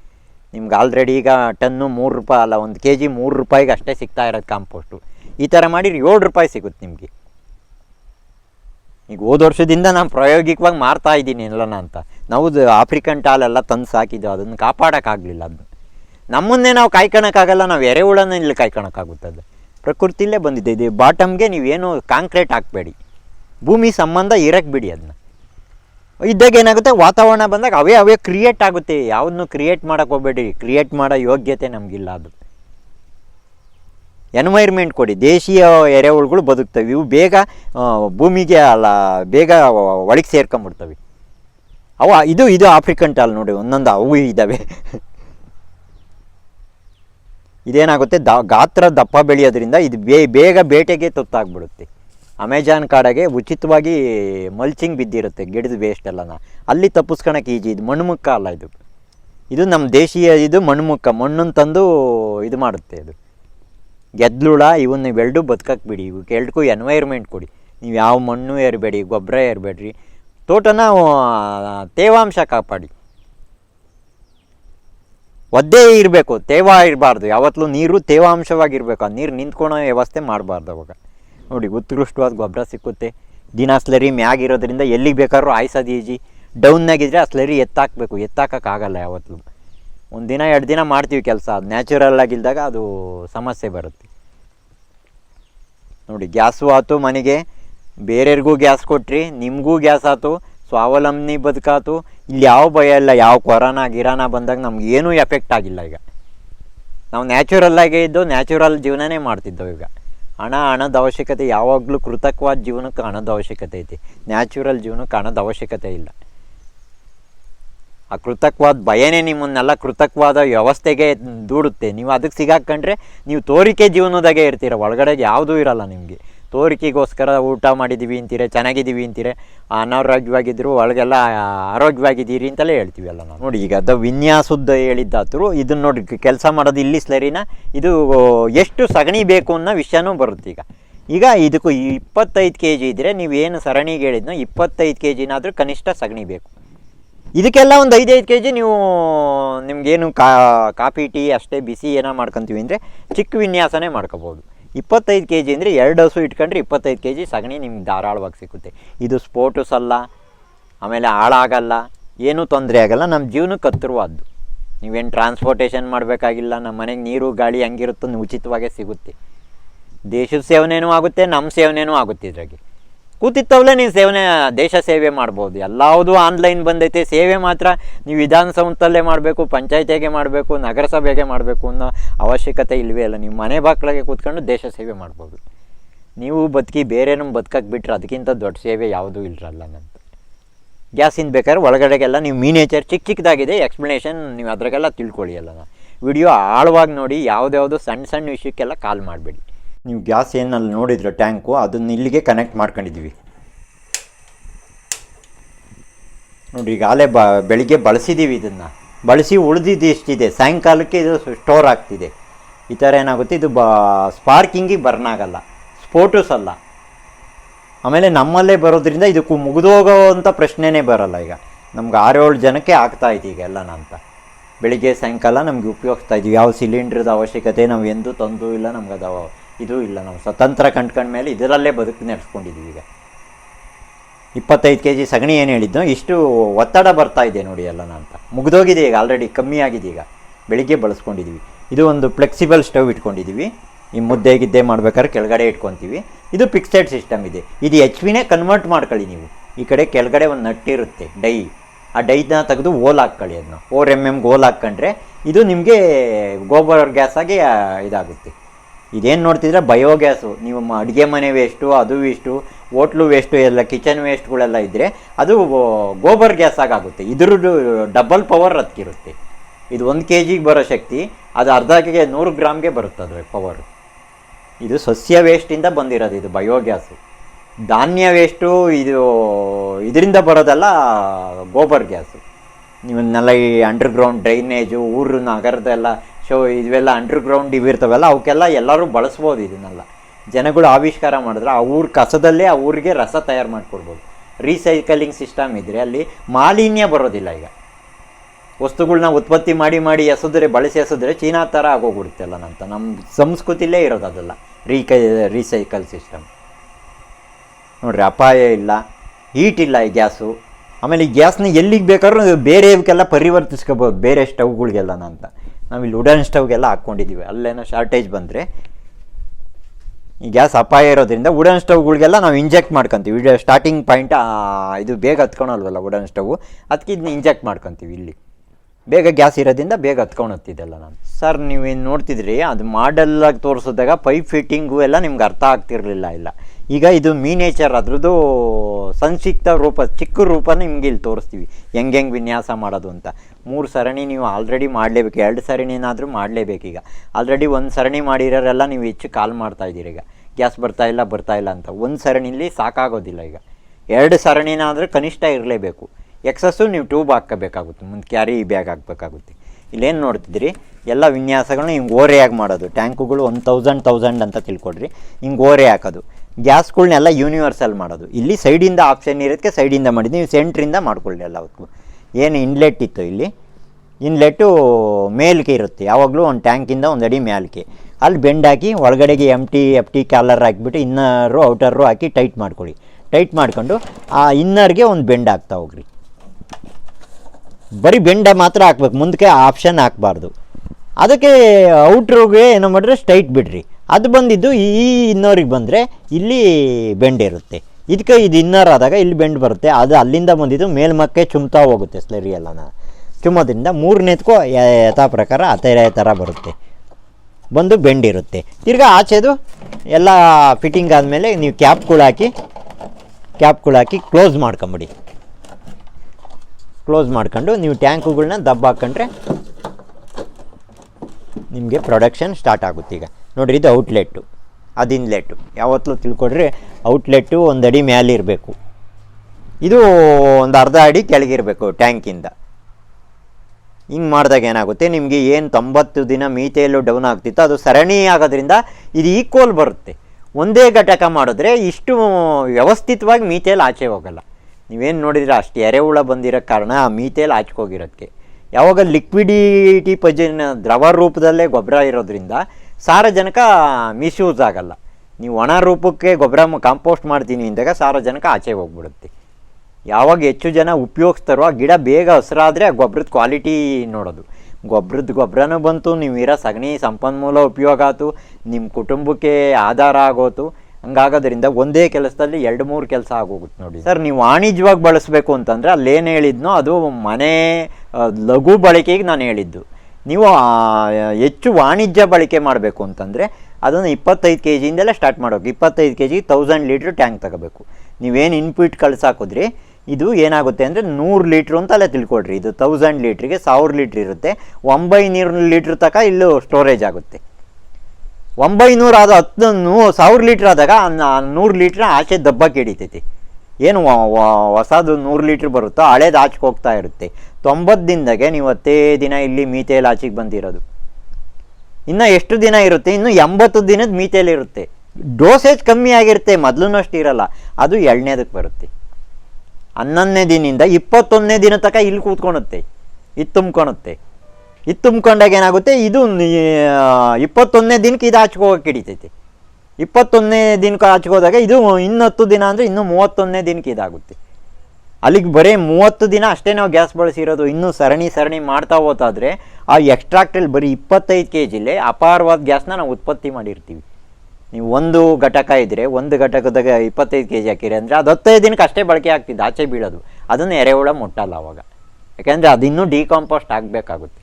ನಿಮ್ಗೆ ಆಲ್ರೆಡಿ ಈಗ ಟನ್ನು ಮೂರು ರೂಪಾಯಿ ಅಲ್ಲ, ಒಂದು ಕೆ ಜಿ ಮೂರು ರೂಪಾಯಿಗೆ ಅಷ್ಟೇ ಸಿಗ್ತಾ ಇರೋದು ಕಾಂಪೋಸ್ಟು ಈ ಥರ ಮಾಡಿರಿ ಏಳು ರೂಪಾಯಿ ಸಿಗುತ್ತೆ ನಿಮಗೆ. ಈಗ ಹೋದ ವರ್ಷದಿಂದ ನಾನು ಪ್ರಾಯೋಗಿಕವಾಗಿ ಮಾರ್ತಾ ಇದ್ದೀನಿ ಎಲ್ಲನ ಅಂತ. ನಾವು ಆಫ್ರಿಕನ್ ಟಾಲ್ ಎಲ್ಲ ತಂದು ಸಾಕಿದ್ದು, ಅದನ್ನು ಕಾಪಾಡೋಕ್ಕಾಗಲಿಲ್ಲ ಅದನ್ನು ನಮ್ಮನ್ನೇ ನಾವು ಕಾಯ್ಕೊಳಕ್ಕಾಗಲ್ಲ ನಾವು ಎರೆಹುಳನ ಇಲ್ಲಿ ಕಾಯ್ಕೊಳಕ್ಕಾಗುತ್ತದೆ ಪ್ರಕೃತಿಲೇ ಬಂದಿದೆ. ಇದು ಬಾಟಮ್ಗೆ ನೀವೇನು ಕಾಂಕ್ರೀಟ್ ಹಾಕಬೇಡಿ. ಭೂಮಿ ಸಂಬಂಧ ಇರಕ್ಕೆ ಬಿಡಿ ಅದನ್ನ ಇದ್ದಾಗ ಏನಾಗುತ್ತೆ, ವಾತಾವರಣ ಬಂದಾಗ ಅವೇ ಅವೇ ಕ್ರಿಯೇಟ್ ಆಗುತ್ತೆ. ಯಾವುದನ್ನು ಕ್ರಿಯೇಟ್ ಮಾಡೋಕ್ಕೆ ಹೋಗ್ಬೇಡಿ. ಕ್ರಿಯೇಟ್ ಮಾಡೋ ಯೋಗ್ಯತೆ ನಮಗಿಲ್ಲ ಅದು. ಎನ್ವೈರ್ಮೆಂಟ್ ಕೊಡಿ. ದೇಶೀಯ ಎರೆಹುಳುಗಳು ಬದುಕ್ತವೆ. ಇವು ಬೇಗ ಭೂಮಿಗೆ ಅಲ್ಲ, ಬೇಗ ಒಳಗೆ ಸೇರ್ಕೊಂಬಿಡ್ತವೆ ಅವ, ಇದು ಇದು ಆಫ್ರಿಕನ್ ಟಾಲ್ ನೋಡಿ, ಒಂದೊಂದು ಅವು ಇದ್ದಾವೆ ಇದೇನಾಗುತ್ತೆ? ದ, ಗಾತ್ರ ದಪ್ಪ ಬೆಳೆಯೋದ್ರಿಂದ ಇದು ಬೇ, ಬೇಗ ಬೇಟೆಗೆ ತುತ್ತಾಗ್ಬಿಡುತ್ತೆ. ಅಮೆಜಾನ್ ಕಾಡಾಗೆ ಉಚಿತವಾಗಿ ಮಲ್ಚಿಂಗ್ ಬಿದ್ದಿರುತ್ತೆ, ಗಿಡದ ವೇಸ್ಟ್ ಎಲ್ಲನ. ಅಲ್ಲಿ ತಪ್ಪಿಸ್ಕೊಳಕ್ಕೆ ಈಜಿ. ಇದು ಮಣ್ಣುಮುಕ್ಕ ಅಲ್ಲ ಇದು. ಇದು ನಮ್ಮ ದೇಶೀಯ, ಇದು ಮಣ್ಣುಮುಕ್ಕ. ಮಣ್ಣನ್ನು ತಂದು ಇದು ಮಾಡುತ್ತೆ ಅದು ಗೆದ್ಲುಳ ಇವನ್ನ ಇವೆರಡು ಬದುಕಕ್ಕೆ ಬಿಡಿ ಇವಕ್ಕೆ ಎರಡಕ್ಕೂ ಎನ್ವೈರ್ಮೆಂಟ್ ಕೊಡಿ. ನೀವು ಯಾವ ಮಣ್ಣು ಏರಬೇಡಿ ಗೊಬ್ಬರ ಏರಬೇಡ್ರಿ. ತೋಟನ ತೇವಾಂಶ ಕಾಪಾಡಿ. ಒದ್ದೇ ಇರಬೇಕು, ತೇವ ಇರಬಾರ್ದು. ಯಾವತ್ತಲೂ ನೀರು ತೇವಾಂಶವಾಗಿರಬೇಕು. ಆ ನೀರು ನಿಂತ್ಕೊಳೋ ವ್ಯವಸ್ಥೆ ಮಾಡಬಾರ್ದು ಅವಾಗ. ನೋಡಿ, ಉತ್ಕೃಷ್ಟವಾದ ಗೊಬ್ಬರ ಸಿಕ್ಕುತ್ತೆ. ದಿನ ಸ್ಲರಿ ಮ್ಯಾಗಿರೋದ್ರಿಂದ ಎಲ್ಲಿಗೆ ಬೇಕಾದ್ರೂ ಆಯ್ಸೋದು ಈಜಿ. ಡೌನ್ನಾಗಿದ್ರೆ ಆ ಸ್ಲರಿ ಎತ್ತಾಕಬೇಕು. ಎತ್ತಾಕೋಕ್ಕಾಗಲ್ಲ ಯಾವತ್ತಲೂ ಒಂದು ದಿನ, ಎರಡು ದಿನ ಮಾಡ್ತೀವಿ ಕೆಲಸ. ಅದು ನ್ಯಾಚುರಲ್ ಆಗಿಲ್ದಾಗ ಅದು ಸಮಸ್ಯೆ ಬರುತ್ತೆ. ನೋಡಿ, ಗ್ಯಾಸು ಆಯ್ತು ಮನೆಗೆ. ಬೇರೆಯವ್ರಿಗೂ ಗ್ಯಾಸ್ ಕೊಟ್ರಿ, ನಿಮಗೂ ಗ್ಯಾಸ್ ಆಯ್ತು ಸ್ವಾವಲಂಬನೆ ಬದುಕಾತು. ಇಲ್ಲಿ ಯಾವ ಭಯ ಇಲ್ಲ, ಯಾವ ಕೊರೋನ, ಗಿರಾನ ಬಂದಾಗ ನಮ್ಗೆ ಏನೂ ಎಫೆಕ್ಟ್ ಆಗಿಲ್ಲ ಈಗ. ನಾವು ನ್ಯಾಚುರಲ್ ಆಗೇ ಇದ್ದು ನ್ಯಾಚುರಲ್ ಜೀವನನೇ ಮಾಡ್ತಿದ್ದೆವು ಈಗ. ಹಣ, ಹಣದ ಅವಶ್ಯಕತೆ ಯಾವಾಗಲೂ ಕೃತಕವಾದ ಜೀವನಕ್ಕೆ ಹಣದ ಅವಶ್ಯಕತೆ ಐತಿ. ನ್ಯಾಚುರಲ್ ಜೀವನಕ್ಕೆ ಹಣದ ಅವಶ್ಯಕತೆ ಇಲ್ಲ. ಆ ಕೃತಕವಾದ ಭಯನೇ ನಿಮ್ಮನ್ನೆಲ್ಲ ಕೃತಕವಾದ ವ್ಯವಸ್ಥೆಗೆ ದೂಡುತ್ತೆ. ನೀವು ಅದಕ್ಕೆ ಸಿಗಾಕೊಂಡ್ರೆ ನೀವು ತೋರಿಕೆ ಜೀವನದಾಗೆ ಇರ್ತೀರ. ಒಳಗಡೆ ಯಾವುದೂ ಇರಲ್ಲ ನಿಮಗೆ. ತೋರಿಕೆಗೋಸ್ಕರ ಊಟ ಮಾಡಿದ್ದೀವಿ ಅಂತೀರ ಚೆನ್ನಾಗಿದ್ದೀವಿ ಅಂತೀರ, ಅನಾರೋಗ್ಯವಾಗಿದ್ದರೂ ಒಳಗೆಲ್ಲ ಆರೋಗ್ಯವಾಗಿದ್ದೀರಿ ಅಂತಲೇ ಹೇಳ್ತೀವಿ ಅಲ್ಲ ನಾವು. ನೋಡಿ, ಈಗ ಅದು ವಿನ್ಯಾಸದ್ದು ಹೇಳಿದ್ದಾದ್ರು ಇದನ್ನ ನೋಡಿ ಕೆಲಸ ಮಾಡೋದು ಇಲ್ಲಿ ಸ್ಲರಿನ, ಇದು ಎಷ್ಟು ಸಗಣಿ ಬೇಕು ಅನ್ನೋ ವಿಷಯನೂ ಬರುತ್ತೆ ಈಗ. ಈಗ ಇದಕ್ಕೂ ಇಪ್ಪತ್ತೈದು ಕೆ ಜಿ ಇದ್ದರೆ ನೀವು ಏನು ಸರಣಿಗೆ ಹೇಳಿದ್ನೋ ಇಪ್ಪತ್ತೈದು ಕೆ ಜಿನಾದರೂ ಕನಿಷ್ಠ ಸಗಣಿ ಬೇಕು. ಇದಕ್ಕೆಲ್ಲ ಒಂದು ಐದೈದು ಕೆ ಜಿ ನೀವು ನಿಮಗೇನು ಕಾ, ಕಾಫಿ, ಟೀ ಅಷ್ಟೇ ಬಿಸಿ ಏನೋ ಮಾಡ್ಕೊತೀವಿ ಅಂದರೆ ಚಿಕ್ಕ ವಿನ್ಯಾಸನೇ ಮಾಡ್ಕೋಬೋದು. ಇಪ್ಪತ್ತೈದು ಕೆ ಜಿ ಅಂದರೆ ಎರಡು ಹಸು ಇಟ್ಕೊಂಡ್ರೆ ಇಪ್ಪತ್ತೈದು ಕೆ ಜಿ ಸಗಣಿ ನಿಮ್ಗೆ ಧಾರಾಳವಾಗಿ ಸಿಗುತ್ತೆ ಇದು ಸ್ಪೋಟಸ್ ಅಲ್ಲ, ಆಮೇಲೆ ಹಾಳಾಗಲ್ಲ, ಏನೂ ತೊಂದರೆ ಆಗಲ್ಲ, ನಮ್ಮ ಜೀವನಕ್ಕೆ ಹತ್ತಿರವಾದ್ದು. ನೀವೇನು ಟ್ರಾನ್ಸ್ಪೋರ್ಟೇಷನ್ ಮಾಡಬೇಕಾಗಿಲ್ಲ, ನಮ್ಮ ಮನೆಗೆ ನೀರು, ಗಾಳಿ ಹಂಗಿರುತ್ತೋ ಉಚಿತವಾಗೇ ಸಿಗುತ್ತೆ. ದೇಶದ ಸೇವನೆಯೂ ಆಗುತ್ತೆ, ನಮ್ಮ ಸೇವನೆಯೂ ಆಗುತ್ತೆ ಇದ್ರಾಗೆ. ಕೂತಿತ್ತವಲ್ಲೇ ನೀವು ಸೇವನೆ, ದೇಶ ಸೇವೆ ಮಾಡ್ಬೋದು. ಎಲ್ಲವುದು ಆನ್ಲೈನ್ ಬಂದೈತೆ, ಸೇವೆ ಮಾತ್ರ ನೀವು ವಿಧಾನಸೌಧದಲ್ಲೇ ಮಾಡಬೇಕು, ಪಂಚಾಯತಿಗೆ ಮಾಡಬೇಕು, ನಗರಸಭೆಗೆ ಮಾಡಬೇಕು ಅನ್ನೋ ಅವಶ್ಯಕತೆ ಇಲ್ಲವೇ ಇಲ್ಲ. ನೀವು ಮನೆ ಬಾಕ್ಲಾಗೆ ಕೂತ್ಕೊಂಡು ದೇಶ ಸೇವೆ ಮಾಡ್ಬೋದು. ನೀವು ಬದುಕಿ ಬೇರೆನೂ ಬದುಕಕ್ಕೆ ಬಿಟ್ಟರೆ ಅದಕ್ಕಿಂತ ದೊಡ್ಡ ಸೇವೆ ಯಾವುದೂ ಇಲ್ಲರಲ್ಲ ನಂತ ಗ್ಯಾಸಿಂದ ಬೇಕಾದ್ರೆ ಒಳಗಡೆಗೆಲ್ಲ ನೀವು ಮೀನೇಚರ್ ಚಿಕ್ಕ ಚಿಕ್ಕದಾಗಿದೆ ಎಕ್ಸ್ಪ್ಲನೇಷನ್ ನೀವು ಅದ್ರಾಗೆಲ್ಲ ತಿಳ್ಕೊಳ್ಳಿ ಅಲ್ಲ ವಿಡಿಯೋ ಆಳವಾಗಿ ನೋಡಿ, ಯಾವುದ್ಯಾವುದು ಸಣ್ಣ ಸಣ್ಣ ವಿಷಯಕ್ಕೆಲ್ಲ ಕಾಲ್ ಮಾಡಬೇಡಿ. ನೀವು ಗ್ಯಾಸ್ ಏನಲ್ಲಿ ನೋಡಿದ್ರೆ ಟ್ಯಾಂಕು, ಅದನ್ನ ಇಲ್ಲಿಗೆ ಕನೆಕ್ಟ್ ಮಾಡ್ಕೊಂಡಿದ್ದೀವಿ. ನೋಡಿ ಈಗಾಗಲೇ ಬ, ಬೆಳಿಗ್ಗೆ ಬಳಸಿದ್ದೀವಿ ಇದನ್ನು. ಬಳಸಿ ಉಳಿದಿದ್ದು ಎಷ್ಟಿದೆ? ಸಾಯಂಕಾಲಕ್ಕೆ ಇದು ಸ್ಟೋರ್ ಆಗ್ತಿದೆ. ಈ ಥರ ಏನಾಗುತ್ತೆ? ಇದು ಬ ಸ್ಪಾರ್ಕಿಂಗಿಗೆ ಬರ್ನ್ ಆಗಲ್ಲ. ಸ್ಪೋಟಸ್ ಅಲ್ಲ. ಆಮೇಲೆ ನಮ್ಮಲ್ಲೇ ಬರೋದ್ರಿಂದ ಇದಕ್ಕೂ ಮುಗಿದೋಗೋವಂಥ ಪ್ರಶ್ನೆನೇ ಬರಲ್ಲ ಈಗ. ನಮ್ಗೆ ಆರೇಳು ಜನಕ್ಕೆ ಆಗ್ತಾ ಇದೆ ಈಗ ಎಲ್ಲನ ಅಂತ. ಬೆಳಿಗ್ಗೆ ಸಾಯಂಕಾಲ ನಮಗೆ ಉಪಯೋಗಿಸ್ತಾ ಇದ್ದೀವಿ. ಯಾವ ಸಿಲಿಂಡ್ರದ ಅವಶ್ಯಕತೆ? ನಾವು ಎಂದೂ ತಂದೂ ಇಲ್ಲ, ನಮ್ಗೆ ಅದು ಇದು ಇಲ್ಲ ನಾವು ಸ್ವತಂತ್ರ ಕಂಡ್ಕೊಂಡ್ಮೇಲೆ ಇದರಲ್ಲೇ ಬದುಕು ನಡೆಸ್ಕೊಂಡಿದ್ದೀವಿ ಈಗ. ಇಪ್ಪತ್ತೈದು ಕೆ ಜಿ ಸಗಣಿ ಏನು ಹೇಳಿದ್ನೋ ಇಷ್ಟು ಒತ್ತಡ ಬರ್ತಾ ಇದೆ ನೋಡಿ ಎಲ್ಲನ ಅಂತ ಮುಗಿದೋಗಿದೆ ಈಗ ಆಲ್ರೆಡಿ ಕಮ್ಮಿ ಆಗಿದೆ ಈಗ. ಬೆಳಿಗ್ಗೆ ಬಳಸ್ಕೊಂಡಿದ್ದೀವಿ. ಇದು ಒಂದು ಫ್ಲೆಕ್ಸಿಬಲ್ ಸ್ಟವ್ ಇಟ್ಕೊಂಡಿದ್ದೀವಿ. ಈ ಮುದ್ದೆ ಗಿದ್ದೆ ಮಾಡ್ಬೇಕಾದ್ರೆ ಕೆಳಗಡೆ ಇಟ್ಕೊತೀವಿ. ಇದು ಫಿಕ್ಸೆಡ್ ಸಿಸ್ಟಮ್ ಇದೆ. ಇದು ಎಚ್ ಪಿನೇ ಕನ್ವರ್ಟ್ ಮಾಡ್ಕೊಳ್ಳಿ ನೀವು. ಈ ಕಡೆ ಕೆಳಗಡೆ ಒಂದು ನಟ್ಟಿರುತ್ತೆ ಡೈ. ಆ ಡೈನ ತೆಗೆದು ಓಲ್ ಹಾಕ್ಕೊಳ್ಳಿ ಅದನ್ನ. ಓರ್ ಎಂ ಎಮ್ಗೆ ಓಲ್ ಹಾಕ್ಕೊಂಡ್ರೆ ಇದು ನಿಮಗೆ ಗೋಬರ್ ಗ್ಯಾಸ್ ಆಗಿ ಇದಾಗುತ್ತೆ. ಇದೇನು ನೋಡ್ತಿದ್ರೆ ಬಯೋಗ್ಯಾಸು. ನೀವು ಅಡುಗೆ ಮನೆ ವೇಸ್ಟು ಅದು ವೇಸ್ಟು ಹೋಟ್ಲು ವೇಸ್ಟು ಎಲ್ಲ ಕಿಚನ್ ವೇಸ್ಟ್ಗಳೆಲ್ಲ ಇದ್ದರೆ ಅದು ಗೋಬರ್ ಗ್ಯಾಸ್ ಆಗುತ್ತೆ ಇದ್ರದ್ದು ಡಬಲ್ ಪವರ್ ಅದಕ್ಕಿರುತ್ತೆ ಇದು ಒಂದು ಕೆ ಜಿಗೆ ಬರೋ ಶಕ್ತಿ, ಅದು ಅರ್ಧ ಕೆಗೆ ನೂರು ಗ್ರಾಮ್ಗೆ ಬರುತ್ತೆ ಅದ್ರ ಪವರು ಇದು ಸಸ್ಯ ವೇಸ್ಟಿಂದ ಬಂದಿರೋದು, ಇದು ಬಯೋಗ್ಯಾಸು. ಧಾನ್ಯ ವೇಸ್ಟು ಇದು ಇದರಿಂದ ಬರೋದಲ್ಲ ಗೋಬರ್ ಗ್ಯಾಸು. ಇವನ್ನೆಲ್ಲ ಈ ಅಂಡರ್ಗ್ರೌಂಡ್ ಡ್ರೈನೇಜು ಊರು ನಗರದೆಲ್ಲ ಶೋ ಇವೆಲ್ಲ ಅಂಡರ್ಗ್ರೌಂಡ್ ಇವಿರ್ತವಲ್ಲ ಅವಕ್ಕೆಲ್ಲ ಎಲ್ಲರೂ ಬಳಸ್ಬೋದು ಇದನ್ನೆಲ್ಲ. ಜನಗಳು ಆವಿಷ್ಕಾರ ಮಾಡಿದ್ರೆ ಆ ಊರು ಕಸದಲ್ಲೇ ಆ ಊರಿಗೆ ರಸ ತಯಾರು ಮಾಡಿಕೊಡ್ಬೋದು. ರೀಸೈಕಲಿಂಗ್ ಸಿಸ್ಟಮ್ ಇದ್ದರೆ ಅಲ್ಲಿ ಮಾಲಿನ್ಯ ಬರೋದಿಲ್ಲ ಈಗ. ವಸ್ತುಗಳನ್ನ ಉತ್ಪತ್ತಿ ಮಾಡಿ ಮಾಡಿ ಎಸೆದ್ರೆ, ಬಳಸಿ ಎಸೆದ್ರೆ ಚೀನಾ ಥರ ಆಗೋಗ್ಬಿಡುತ್ತೆ ಅಲ್ಲ ಅಂತ ನಮ್ಮ ಸಂಸ್ಕೃತಿಲೇ ಇರೋದು ಅದೆಲ್ಲ. ರೀಕೈ ರೀಸೈಕಲ್ ಸಿಸ್ಟಮ್ ನೋಡ್ರಿ, ಅಪಾಯ ಇಲ್ಲ ಹೀಟ್ ಇಲ್ಲ ಈ ಗ್ಯಾಸು. ಆಮೇಲೆ ಈ ಗ್ಯಾಸ್ನ ಎಲ್ಲಿಗೆ ಬೇಕಾದ್ರೂ ಬೇರೆಯವಕ್ಕೆಲ್ಲ ಪರಿವರ್ತಿಸ್ಕೋಬೋದು, ಬೇರೆ ಸ್ಟವ್ಗಳಿಗೆಲ್ಲ ಅಂತ ನಾವಿಲ್ಲಿ ವುಡನ್ ಸ್ಟವ್ಗೆಲ್ಲ ಹಾಕ್ಕೊಂಡಿದ್ದೀವಿ ಅಲ್ಲೇನೋ ಶಾರ್ಟೇಜ್ ಬಂದರೆ. ಈ ಗ್ಯಾಸ್ ಅಪಾಯ ಇರೋದ್ರಿಂದ ವುಡನ್ ಸ್ಟವ್ಗಳಿಗೆಲ್ಲ ನಾವು ಇಂಜೆಕ್ಟ್ ಮಾಡ್ಕೊತೀವಿ. ಸ್ಟಾರ್ಟಿಂಗ್ ಪಾಯಿಂಟ್ ಇದು ಬೇಗ ಹತ್ಕೊಳಲ್ವಲ್ಲ ವುಡನ್ ಸ್ಟವ್ ಅದಕ್ಕೆ ಇದನ್ನ ಇಂಜೆಕ್ಟ್ ಮಾಡ್ಕೊತೀವಿ ಇಲ್ಲಿ. ಬೇಗ ಗ್ಯಾಸ್ ಇರೋದ್ರಿಂದ ಬೇಗ ಹತ್ಕೊಂಡು ಹತ್ತಿದ್ದೆಲ್ಲ ನಾನು. ಸರ್ ನೀವೇನು ನೋಡ್ತಿದ್ರಿ? ಅದು ಮಾಡೆಲ್ಲಾಗಿ ತೋರಿಸಿದಾಗ ಪೈಪ್ ಫಿಟ್ಟಿಂಗು ಎಲ್ಲ ನಿಮ್ಗೆ ಅರ್ಥ ಆಗ್ತಿರಲಿಲ್ಲ ಇಲ್ಲ. ಈಗ ಇದು ಮೀನೇಚರ್ ಅದ್ರದ್ದು ಸಂಕ್ಷಿಪ್ತ ರೂಪ, ಚಿಕ್ಕ ರೂಪ ನಿಮ್ಗೆ ಇಲ್ಲಿ ತೋರಿಸ್ತೀವಿ. ಹೆಂಗೆ ಹೆಂಗೆ ವಿನ್ಯಾಸ ಮಾಡೋದು ಅಂತ. ಮೂರು ಸರಣಿ ನೀವು ಆಲ್ರೆಡಿ ಮಾಡಲೇಬೇಕು. ಎರಡು ಸರಣಿನಾದರೂ ಮಾಡಲೇಬೇಕೀಗ ಆಲ್ರೆಡಿ ಒಂದು ಸರಣಿ ಮಾಡಿರೋರೆಲ್ಲ ನೀವು ಹೆಚ್ಚು ಕಾಲ್ ಮಾಡ್ತಾ ಇದ್ದೀರಿ ಈಗ. ಗ್ಯಾಸ್ ಬರ್ತಾ ಇಲ್ಲ ಬರ್ತಾ ಇಲ್ಲ ಅಂತ. ಒಂದು ಸರಣಿಲಿ ಸಾಕಾಗೋದಿಲ್ಲ ಈಗ. ಎರಡು ಸರಣಿನಾದರೂ ಕನಿಷ್ಠ ಇರಲೇಬೇಕು. ಎಕ್ಸಸ್ಸು ನೀವು ಟ್ಯೂಬ್ ಹಾಕಬೇಕಾಗುತ್ತೆ. ಮುಂದೆ ಕ್ಯಾರಿ ಬ್ಯಾಗ್ ಹಾಕಬೇಕಾಗುತ್ತೆ. ಇಲ್ಲೇನು ನೋಡ್ತಿದ್ರಿ ಎಲ್ಲ ವಿನ್ಯಾಸಗಳನ್ನ ಹಿಂಗೆ ಓರೆಯಾಗಿ ಮಾಡೋದು. ಟ್ಯಾಂಕುಗಳು ಒನ್ ತೌಸಂಡ್ ತೌಸಂಡ್ ಅಂತ ತಿಳ್ಕೊಡ್ರಿ ಹಿಂಗೆ ಓರೆ ಹಾಕೋದು. ಗ್ಯಾಸ್ಗಳ್ನೆಲ್ಲ ಯೂನಿವರ್ಸಲ್ ಮಾಡೋದು. ಇಲ್ಲಿ ಸೈಡಿಂದ ಆಪ್ಷನ್ ಇರೋದಕ್ಕೆ ಸೈಡಿಂದ ಮಾಡಿದ್ದು. ನೀವು ಸೆಂಟ್ರಿಂದ ಮಾಡ್ಕೊಳ್ಳಿ ಎಲ್ಲವಕ್ಕೂ ಏನು ಇನ್ಲೆಟ್ ಇತ್ತು ಇಲ್ಲಿ? ಇನ್ಲೆಟ್ಟು ಮೇಲ್ಕೆ ಇರುತ್ತೆ. ಯಾವಾಗಲೂ ಒಂದು ಟ್ಯಾಂಕಿಂದ ಒಂದು ಅಡಿ ಮೇಲ್ಕೆ. ಅಲ್ಲಿ ಬೆಂಡ್ ಹಾಕಿ ಒಳಗಡೆಗೆ M T F T collar ಹಾಕಿಬಿಟ್ಟು ಇನ್ನರು ಔಟರು ಹಾಕಿ ಟೈಟ್ ಮಾಡ್ಕೊಳ್ಳಿ. ಟೈಟ್ ಮಾಡ್ಕೊಂಡು ಆ ಇನ್ನರ್ಗೆ ಒಂದು ಬೆಂಡ್ ಹಾಕ್ತಾ ಹೋಗ್ರಿ. ಬರೀ ಬೆಂಡ ಮಾತ್ರ ಹಾಕ್ಬೇಕು. ಮುಂದಕ್ಕೆ ಆಪ್ಷನ್ ಹಾಕಬಾರ್ದು. ಅದಕ್ಕೆ ಔಟ್ರಿಗೆ ಏನೋ ಮಾಡಿದ್ರೆ ಸ್ಟ್ರೈಟ್ ಬಿಡ್ರಿ. ಅದು ಬಂದಿದ್ದು ಈ ಇನ್ನೋರಿಗೆ ಬಂದರೆ ಇಲ್ಲಿ ಬೆಂಡ್ ಇರುತ್ತೆ. ಇದಕ್ಕೆ ಇದು ಇನ್ನರ್ ಆದಾಗ ಇಲ್ಲಿ ಬೆಂಡ್ ಬರುತ್ತೆ. ಅದು ಅಲ್ಲಿಂದ ಬಂದಿದ್ದು ಮೇಲ್ಮಕ್ಕೆ ಚುಮ್ತಾ ಹೋಗುತ್ತೆ ಸ್ಲರಿ ಎಲ್ಲನ. ಚುಮ್ಮೋದ್ರಿಂದ ಮೂರನೇದಕ್ಕೂ ಯಥಾ ಪ್ರಕಾರ ಅದೇ ಥರ ಬರುತ್ತೆ. ಬಂದು ಬೆಂಡ್ ಇರುತ್ತೆ. ತಿರ್ಗಾ ಆಚೆದು ಎಲ್ಲ ಫಿಟ್ಟಿಂಗ್ ಆದಮೇಲೆ ನೀವು ಕ್ಯಾಪ್ಗಳು ಹಾಕಿ ಕ್ಯಾಪ್ಗಳು ಹಾಕಿ ಕ್ಲೋಸ್ ಮಾಡ್ಕೊಂಬಿಡಿ. ಕ್ಲೋಸ್ ಮಾಡ್ಕೊಂಡು ನೀವು ಟ್ಯಾಂಕುಗಳನ್ನ ದಬ್ಬ ಹಾಕ್ಕೊಂಡ್ರೆ ನಿಮಗೆ ಪ್ರೊಡಕ್ಷನ್ ಸ್ಟಾರ್ಟ್ ಆಗುತ್ತೆ ಈಗ. ನೋಡ್ರಿ ಇದು ಔಟ್ಲೆಟ್ಟು ಅದು ಇನ್ಲೆಟ್ಟು ಯಾವತ್ತೂ ತಿಳ್ಕೊಡ್ರಿ ಔಟ್ಲೆಟ್ಟು ಒಂದು ಅಡಿ ಮೇಲೆ ಇರಬೇಕು. ಇದು ಒಂದು ಅರ್ಧ ಅಡಿ ಕೆಳಗಿರಬೇಕು ಟ್ಯಾಂಕಿಂದ. ಹಿಂಗೆ ಮಾಡಿದಾಗ ಏನಾಗುತ್ತೆ, ನಿಮಗೆ ಏನು ತೊಂಬತ್ತು ದಿನ ಮೀತೆಯಲ್ಲೂ ಡೌನ್ ಆಗ್ತಿತ್ತು ಅದು ಸರಣಿ ಆಗೋದ್ರಿಂದ ಇದು ಈಕ್ವಲ್ ಬರುತ್ತೆ. ಒಂದೇ ಘಟಕ ಮಾಡಿದ್ರೆ ಇಷ್ಟು ವ್ಯವಸ್ಥಿತವಾಗಿ ಮೀತೆಯಲ್ಲಿ ಆಚೆ ಹೋಗಲ್ಲ. ನೀವೇನು ನೋಡಿದ್ರೆ, ಅಷ್ಟು ಎರೆಹುಳ ಬಂದಿರೋ ಕಾರಣ ಆ ಮೀತೆಯಲ್ಲಿ ಆಚೆಗೋಗಿರೋದಕ್ಕೆ ಯಾವಾಗ ಲಿಕ್ವಿಡಿಟಿ ಪಜಿನ ದ್ರವ ರೂಪದಲ್ಲೇ ಗೊಬ್ಬರ ಇರೋದ್ರಿಂದ ಸಾರಜನಕ ಮಿಸ್ಯೂಸ್ ಆಗಲ್ಲ. ನೀವು ಒಣ ರೂಪಕ್ಕೆ ಗೊಬ್ಬರ ಕಾಂಪೋಸ್ಟ್ ಮಾಡ್ತೀನಿ ಅಂದಾಗ ಸಾರಜನಕ ಆಚೆ ಹೋಗ್ಬಿಡುತ್ತೆ. ಯಾವಾಗ ಹೆಚ್ಚು ಜನ ಉಪಯೋಗಿಸ್ತಾರೋ ಆ ಗಿಡ ಬೇಗ ಹಸಿರಾದರೆ ಆ ಗೊಬ್ಬರದ ಕ್ವಾಲಿಟಿ ನೋಡೋದು. ಗೊಬ್ಬರದ ಗೊಬ್ಬರನೂ ಬಂತು, ನೀವು ಇರೋ ಸಗಣಿ ಸಂಪನ್ಮೂಲ ಉಪಯೋಗ ಆಯ್ತು ನಿಮ್ಮ ಕುಟುಂಬಕ್ಕೆ ಆಧಾರ ಆಗೋತು. ಹಂಗಾಗೋದ್ರಿಂದ ಒಂದೇ ಕೆಲಸದಲ್ಲಿ ಎರಡು ಮೂರು ಕೆಲಸ ಆಗೋಗುತ್ತೆ ನೋಡಿ. ಸರ್, ನೀವು ವಾಣಿಜ್ಯವಾಗಿ ಬಳಸಬೇಕು ಅಂತಂದರೆ ಅಲ್ಲೇನು ಹೇಳಿದ್ನೋ ಅದು ಮನೆ ಲಘು ಬಳಕೆಗೆ ನಾನು ಹೇಳಿದ್ದು. ನೀವು ಹೆಚ್ಚು ವಾಣಿಜ್ಯ ಬಳಕೆ ಮಾಡಬೇಕು ಅಂತಂದರೆ ಅದನ್ನು ಇಪ್ಪತ್ತೈದು ಕೆ ಜಿಯಿಂದಲೇ ಸ್ಟಾರ್ಟ್ ಮಾಡೋಕೆ ಇಪ್ಪತ್ತೈದು K G thousand litre tank ತಗೋಬೇಕು. ನೀವೇನು ಇನ್ಪುಟ್ ಕಳ್ಸಾಕಿದ್ರಿ, ಇದು ಏನಾಗುತ್ತೆ ಅಂದರೆ ನೂರು ಲೀಟ್ರ್ ಅಂತ ಅಲ್ಲೇ ತಿಳ್ಕೊಳ್ರಿ. ಇದು ತೌಸಂಡ್ ಲೀಟ್ರಿಗೆ ಸಾವಿರ ಲೀಟ್ರ್ ಇರುತ್ತೆ. ಒಂಬೈನೂರು ಲೀಟ್ರ್ ತನಕ ಇಲ್ಲೂ ಸ್ಟೋರೇಜ್ ಆಗುತ್ತೆ. ಒಂಬೈನೂರು ಆದ ಹತ್ತು ನೂ, ಸಾವಿರ ಲೀಟ್ರ್ ಆದಾಗ ನೂರು ಲೀಟ್ರ್ ಆಚೆ ದಬ್ಬಕ್ಕೆ ಹಿಡಿತೈತಿ. ಏನು ಹೊಸದು ನೂರು ಲೀಟ್ರ್ ಬರುತ್ತೋ, ಹಳೇದು ಆಚೆಗೆ ಹೋಗ್ತಾ ಇರುತ್ತೆ. ತೊಂಬತ್ತು ದಿನದಾಗೆ ನೀವು ಹತ್ತೇ ದಿನ ಇಲ್ಲಿ ಮೀತೆಯಲ್ಲಿ ಆಚೆಗೆ ಬಂದಿರೋದು ಇನ್ನು ಎಷ್ಟು ದಿನ ಇರುತ್ತೆ ಇನ್ನು ಎಂಬತ್ತು ದಿನದ ಮೀತೆಯಲ್ಲಿ ಇರುತ್ತೆ ಡೋಸೇಜ್ ಕಮ್ಮಿ ಆಗಿರುತ್ತೆ ಮೊದಲೂ ಅಷ್ಟು ಇರಲ್ಲ ಅದು ಎರಡನೇದಕ್ಕೆ ಬರುತ್ತೆ ಹನ್ನೊಂದನೇ ದಿನದಿಂದ ಇಪ್ಪತ್ತೊಂದನೇ ದಿನ ತನಕ ಇಲ್ಲಿ ಕೂತ್ಕೊಳುತ್ತೆ ಇದು ತುಂಬ್ಕೊಳುತ್ತೆ ಇದು ತುಂಬ್ಕೊಂಡಾಗ ಏನಾಗುತ್ತೆ ಇದು ಇಪ್ಪತ್ತೊಂದನೇ ದಿನಕ್ಕೆ ಇದು ಹೋಗಕ್ಕೆ ಹಿಡಿತೈತೆ ಇಪ್ಪತ್ತೊಂದನೇ ದಿನಕ್ಕೆ ಹಾಚ್ಕೋದಾಗ ಇದು ಇನ್ನೂ ಹತ್ತು ದಿನ ಅಂದರೆ ಇನ್ನೂ ಮೂವತ್ತೊಂದನೇ ದಿನಕ್ಕೆ ಇದಾಗುತ್ತೆ ಅಲ್ಲಿಗೆ ಬರೀ ಮೂವತ್ತು ದಿನ ಅಷ್ಟೇ ನಾವು ಗ್ಯಾಸ್ ಬಳಸಿರೋದು. ಇನ್ನೂ ಸರಣಿ ಸರಣಿ ಮಾಡ್ತಾ ಹೋತಾದರೆ ಆ ಎಕ್ಸ್ಟ್ರಾಕ್ಟಲ್ಲಿ ಬರೀ ಇಪ್ಪತ್ತೈದು ಕೆ ಜಿಲ್ಲೆ ಅಪಾರವಾದ ಗ್ಯಾಸ್ನ ನಾವು ಉತ್ಪತ್ತಿ ಮಾಡಿರ್ತೀವಿ. ನೀವು ಒಂದು ಘಟಕ ಇದ್ದರೆ ಒಂದು ಘಟಕದಾಗ ಇಪ್ಪತ್ತೈದು ಕೆ ಜಿ ಹಾಕಿರಿ ಅಂದರೆ ಅದು ಹತ್ತೈದು ದಿನಕ್ಕೆ ಅಷ್ಟೇ ಬಳಕೆ ಆಗ್ತಿದ್ದು ಆಚೆ ಬೀಳೋದು. ಅದನ್ನು ಎರೆಹುಳ ಮುಟ್ಟಲ್ಲ ಅವಾಗ. ಯಾಕೆಂದರೆ ಅದಿನ್ನೂ ಡಿಕಾಂಪೋಸ್ಟ್ ಆಗಬೇಕಾಗುತ್ತೆ.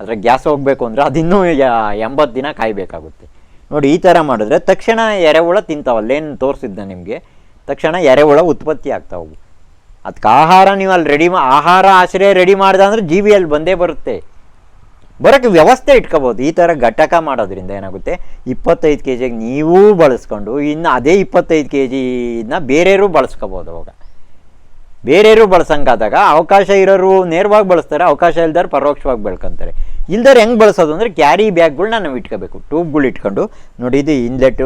ಅದರ ಗ್ಯಾಸ್ ಹೋಗಬೇಕು ಅಂದರೆ ಅದಿನ್ನೂ ಎಂಬತ್ತು ದಿನ ಕಾಯಬೇಕಾಗುತ್ತೆ. ನೋಡಿ, ಈ ಥರ ಮಾಡಿದ್ರೆ ತಕ್ಷಣ ಎರೆಹುಳ ತಿಂತಾವಲ್ಲೇನು ತೋರಿಸಿದ್ದೆ ನಿಮಗೆ? ತಕ್ಷಣ ಎರೆಹುಳ ಉತ್ಪತ್ತಿ ಆಗ್ತಾವು. ಅದಕ್ಕೆ ಆಹಾರ, ನೀವು ಅಲ್ಲಿ ರೆಡಿ ಮಾ, ಆಹಾರ ಆಶ್ರಯ ರೆಡಿ ಮಾಡಿದೆ ಅಂದರೆ ಜೀವಿಯಲ್ಲಿ ಬಂದೇ ಬರುತ್ತೆ. ಬರೋಕ್ಕೆ ವ್ಯವಸ್ಥೆ ಇಟ್ಕೋಬೋದು. ಈ ಥರ ಘಟಕ ಮಾಡೋದ್ರಿಂದ ಏನಾಗುತ್ತೆ? ಇಪ್ಪತ್ತೈದು ಕೆ ಜಿಗೆ ನೀವೂ ಬಳಸ್ಕೊಂಡು, ಇನ್ನು ಅದೇ ಇಪ್ಪತ್ತೈದು ಕೆ ಜಿನ ಬೇರೆಯವರು ಬಳಸ್ಕೋಬೋದು ಅವಾಗ. ಬೇರೆಯವರು ಬಳಸಂಗಾದಾಗ ಅವಕಾಶ ಇರೋರು ನೇರವಾಗಿ ಬಳಸ್ತಾರೆ, ಅವಕಾಶ ಇಲ್ದಾರು ಪರೋಕ್ಷವಾಗಿ ಬೆಳ್ಕೊತಾರೆ. ಇಲ್ದಾರು ಹೆಂಗೆ ಬಳಸೋದು ಅಂದರೆ ಕ್ಯಾರಿ ಬ್ಯಾಗ್ಗಳನ್ನ ನಾವು ಇಟ್ಕೋಬೇಕು. ಟ್ಯೂಬ್ಗಳು ಇಟ್ಕೊಂಡು, ನೋಡಿ ಇದು ಇನ್ಲೆಟ್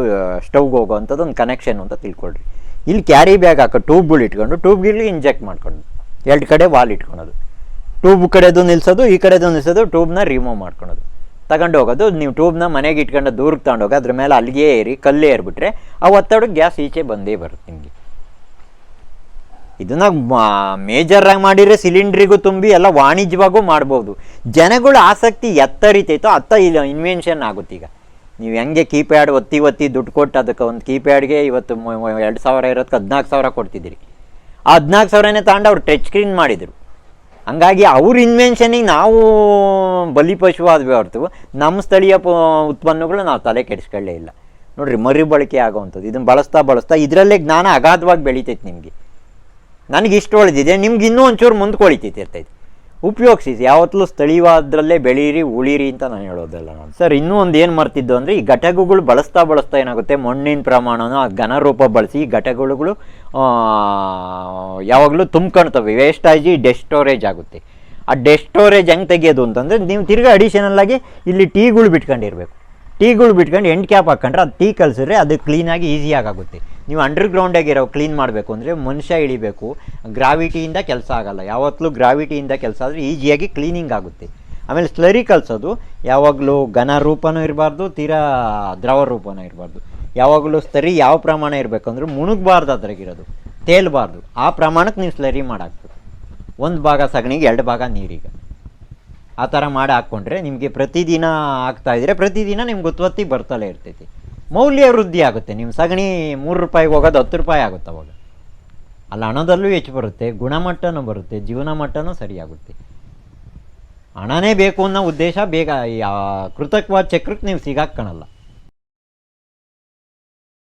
ಸ್ಟವ್ಗೆ ಹೋಗೋವಂಥದ್ದು ಒಂದು ಕನೆಕ್ಷನ್ ಅಂತ ತಿಳ್ಕೊಳ್ರಿ. ಇಲ್ಲಿ ಕ್ಯಾರಿ ಬ್ಯಾಗ್ ಹಾಕೋ ಟ್ಯೂಬ್ಗಳು ಇಟ್ಕೊಂಡು ಟ್ಯೂಬ್ಗಳಿಗೆ ಇಂಜೆಕ್ಟ್ ಮಾಡ್ಕೊಂಡು. ಎರಡು ಕಡೆ ವಾಲ್ ಇಟ್ಕೊಳೋದು. ಟ್ಯೂಬ್ ಕಡೆದು ನಿಲ್ಸೋದು, ಈ ಕಡೆದು ನಿಲ್ಸೋದು ಟ್ಯೂಬ್ನ ರಿಮೂವ್ ಮಾಡ್ಕೊಳೋದು. ತಗೊಂಡು ಹೋಗೋದು, ನೀವು ಟ್ಯೂಬ್ನ ಮನೆಗೆ ಇಟ್ಕೊಂಡು ದೂರಕ್ಕೆ ತಗೊಂಡೋಗಿ ಅದ್ರ ಮೇಲೆ ಅಲ್ಲಿಗೆ ಏರಿ, ಕಲ್ಲೇ ಏರ್ಬಿಟ್ರೆ, ಆ ಒತ್ತಡಕ್ಕೆ ಗ್ಯಾಸ್ ಈಚೆ ಬಂದೇ ಬರುತ್ತೆ ನಿಮಗೆ. ಇದನ್ನ ಮೇಜರ್ ಆಗಿ ಮಾಡಿದ್ರೆ ಸಿಲಿಂಡ್ರಿಗೂ ತುಂಬಿ, ಎಲ್ಲ ವಾಣಿಜ್ಯವಾಗೂ ಮಾಡ್ಬೋದು. ಜನಗಳು ಆಸಕ್ತಿ ಎತ್ತರಿತೈತೋ ಅತ್ತ ಇಲ್ಲ ಇನ್ವೆನ್ಷನ್ ಈಗ. ನೀವು ಹೆಂಗೆ ಕೀಪ್ಯಾಡ್ ಒತ್ತಿ ಒತ್ತಿ ದುಡ್ಡು ಕೊಟ್ಟು ಅದಕ್ಕೆ ಒಂದು ಕೀಪ್ಯಾಡ್ಗೆ ಇವತ್ತು ಎರಡು ಸಾವಿರ ಇರೋದಕ್ಕೆ ಹದಿನಾಲ್ಕು ಸಾವಿರ ಕೊಡ್ತಿದ್ದೀರಿ. ಆ ಹದಿನಾಲ್ಕು ಸಾವಿರನೇ ತಗೊಂಡು ಅವ್ರು ಟಚ್ ಸ್ಕ್ರೀನ್ ಮಾಡಿದರು. ಹಂಗಾಗಿ ಅವ್ರ ಇನ್ವೆನ್ಷನಿಗೆ ನಾವು ಬಲಿಪಶು ಆದ್ವಿ ಹೊರತು ನಮ್ಮ ಸ್ಥಳೀಯ ಪ ಉತ್ಪನ್ನಗಳು ನಾವು ತಲೆ ಕೆಡಿಸ್ಕೊಳ್ಳೇ ಇಲ್ಲ. ನೋಡಿರಿ ಮರು ಬಳಕೆ ಆಗೋವಂಥದ್ದು ಇದನ್ನು ಬಳಸ್ತಾ ಬಳಸ್ತಾ ಇದರಲ್ಲೇ ಜ್ಞಾನ ಅಗಾಧವಾಗಿ ಬೆಳಿತೈತೆ ನಿಮಗೆ. ನನಗೆ ಇಷ್ಟು ಒಳ್ದಿದೆ, ನಿಮ್ಗೆ ಇನ್ನೂ ಒಂಚೂರು ಮುಂದ್ಕೊಳಿತೈತೆ ಇರ್ತೈತೆ. ಉಪಯೋಗಿಸಿ ಯಾವತ್ತಲೂ ಸ್ಥಳೀಯವಾದ್ರಲ್ಲೇ ಬೆಳೀರಿ, ಉಳಿರಿ ಅಂತ ನಾನು ಹೇಳೋದಲ್ಲ ನಾನು. ಸರ್, ಇನ್ನೂ ಒಂದು ಏನು ಮರ್ತಿದ್ದು ಅಂದರೆ, ಈ ಘಟಕಗಳು ಬಳಸ್ತಾ ಬಳಸ್ತಾ ಏನಾಗುತ್ತೆ? ಮಣ್ಣಿನ ಪ್ರಮಾಣನ ಆ ಘನ ರೂಪ ಬಳಸಿ ಈ ಘಟಕಗಳು ಯಾವಾಗಲೂ ತುಂಬ್ಕೊಳ್ತವೆ. ವೇಸ್ಟ್ ಆಗಿ ಡೆಸ್ಟ್ ಸ್ಟೋರೇಜ್ ಆಗುತ್ತೆ. ಆ ಡೆಸ್ಟೋರೇಜ್ ಸ್ಟೋರೇಜ್ ಹೆಂಗೆ ತೆಗೆಯೋದು ಅಂತಂದರೆ, ನೀವು ತಿರ್ಗಿ ಅಡಿಷನಲ್ ಆಗಿ ಇಲ್ಲಿ ಟೀಗಳು ಬಿಟ್ಕೊಂಡಿರ್ಬೇಕು. ಟೀಗಳು ಬಿಟ್ಕೊಂಡು ಎಂಡ್ ಕ್ಯಾಪ್ ಹಾಕ್ಕೊಂಡ್ರೆ ಅದು ಟೀ ಕಲಿಸಿದ್ರೆ ಅದು ಕ್ಲೀನಾಗಿ ಈಸಿಯಾಗಿ ಆಗುತ್ತೆ. ನೀವು ಅಂಡರ್ಗ್ರೌಂಡಾಗಿರೋ ಕ್ಲೀನ್ ಮಾಡಬೇಕು ಅಂದರೆ ಮನುಷ್ಯ ಇಳಿಬೇಕು. ಗ್ರಾವಿಟಿಯಿಂದ ಕೆಲಸ ಆಗಲ್ಲ. ಯಾವತ್ತಲೂ ಗ್ರಾವಿಟಿಯಿಂದ ಕೆಲಸ ಆದರೆ ಈಸಿಯಾಗಿ ಕ್ಲೀನಿಂಗ್ ಆಗುತ್ತೆ. ಆಮೇಲೆ ಸ್ಲರಿ ಕಲಿಸೋದು, ಯಾವಾಗಲೂ ಘನ ರೂಪನೂ ಇರಬಾರ್ದು, ತೀರಾ ದ್ರವ ರೂಪನೂ ಇರಬಾರ್ದು. ಯಾವಾಗಲೂ ಸ್ಲರಿ ಯಾವ ಪ್ರಮಾಣ ಇರಬೇಕು ಅಂದ್ರೆ ಮುಳುಗಬಾರ್ದು ಅದ್ರಾಗಿರೋದು ತೇಲಬಾರ್ದು. ಆ ಪ್ರಮಾಣಕ್ಕೆ ನೀವು ಸ್ಲರಿ ಮಾಡಾಕ್ಬೇಕು. ಒಂದು ಭಾಗ ಸಗಣಿಗೆ ಎರಡು ಭಾಗ ನೀರಿಗೆ. ಆ ಥರ ಮಾಡಿ ಹಾಕ್ಕೊಂಡ್ರೆ ನಿಮಗೆ ಪ್ರತಿದಿನ ಆಗ್ತಾ ಇದ್ರೆ ಪ್ರತಿದಿನ ನಿಮ್ಗೆ ಉತ್ಪತ್ತಿ ಬರ್ತಲೇ ಇರ್ತೈತಿ. ಮೌಲ್ಯ ವೃದ್ಧಿ ಆಗುತ್ತೆ. ನಿಮ್ಮ ಸಗಣಿ ಮೂರು ರೂಪಾಯಿಗೆ ಹೋಗೋದು ಹತ್ತು ರೂಪಾಯಿ ಆಗುತ್ತೆ ಅವಾಗ. ಅಲ್ಲಿ ಹಣದಲ್ಲೂ ಹೆಚ್ಚು ಬರುತ್ತೆ, ಗುಣಮಟ್ಟನೂ ಬರುತ್ತೆ, ಜೀವನ ಮಟ್ಟನೂ ಸರಿಯಾಗುತ್ತೆ. ಹಣನೇ ಬೇಕು ಅನ್ನೋ ಉದ್ದೇಶ ಬೇಗ ಕೃತಕವಾದ ಚಕ್ರಕ್ಕೆ ನೀವು ಸಿಗಾಕ್ಕಣಲ್ಲ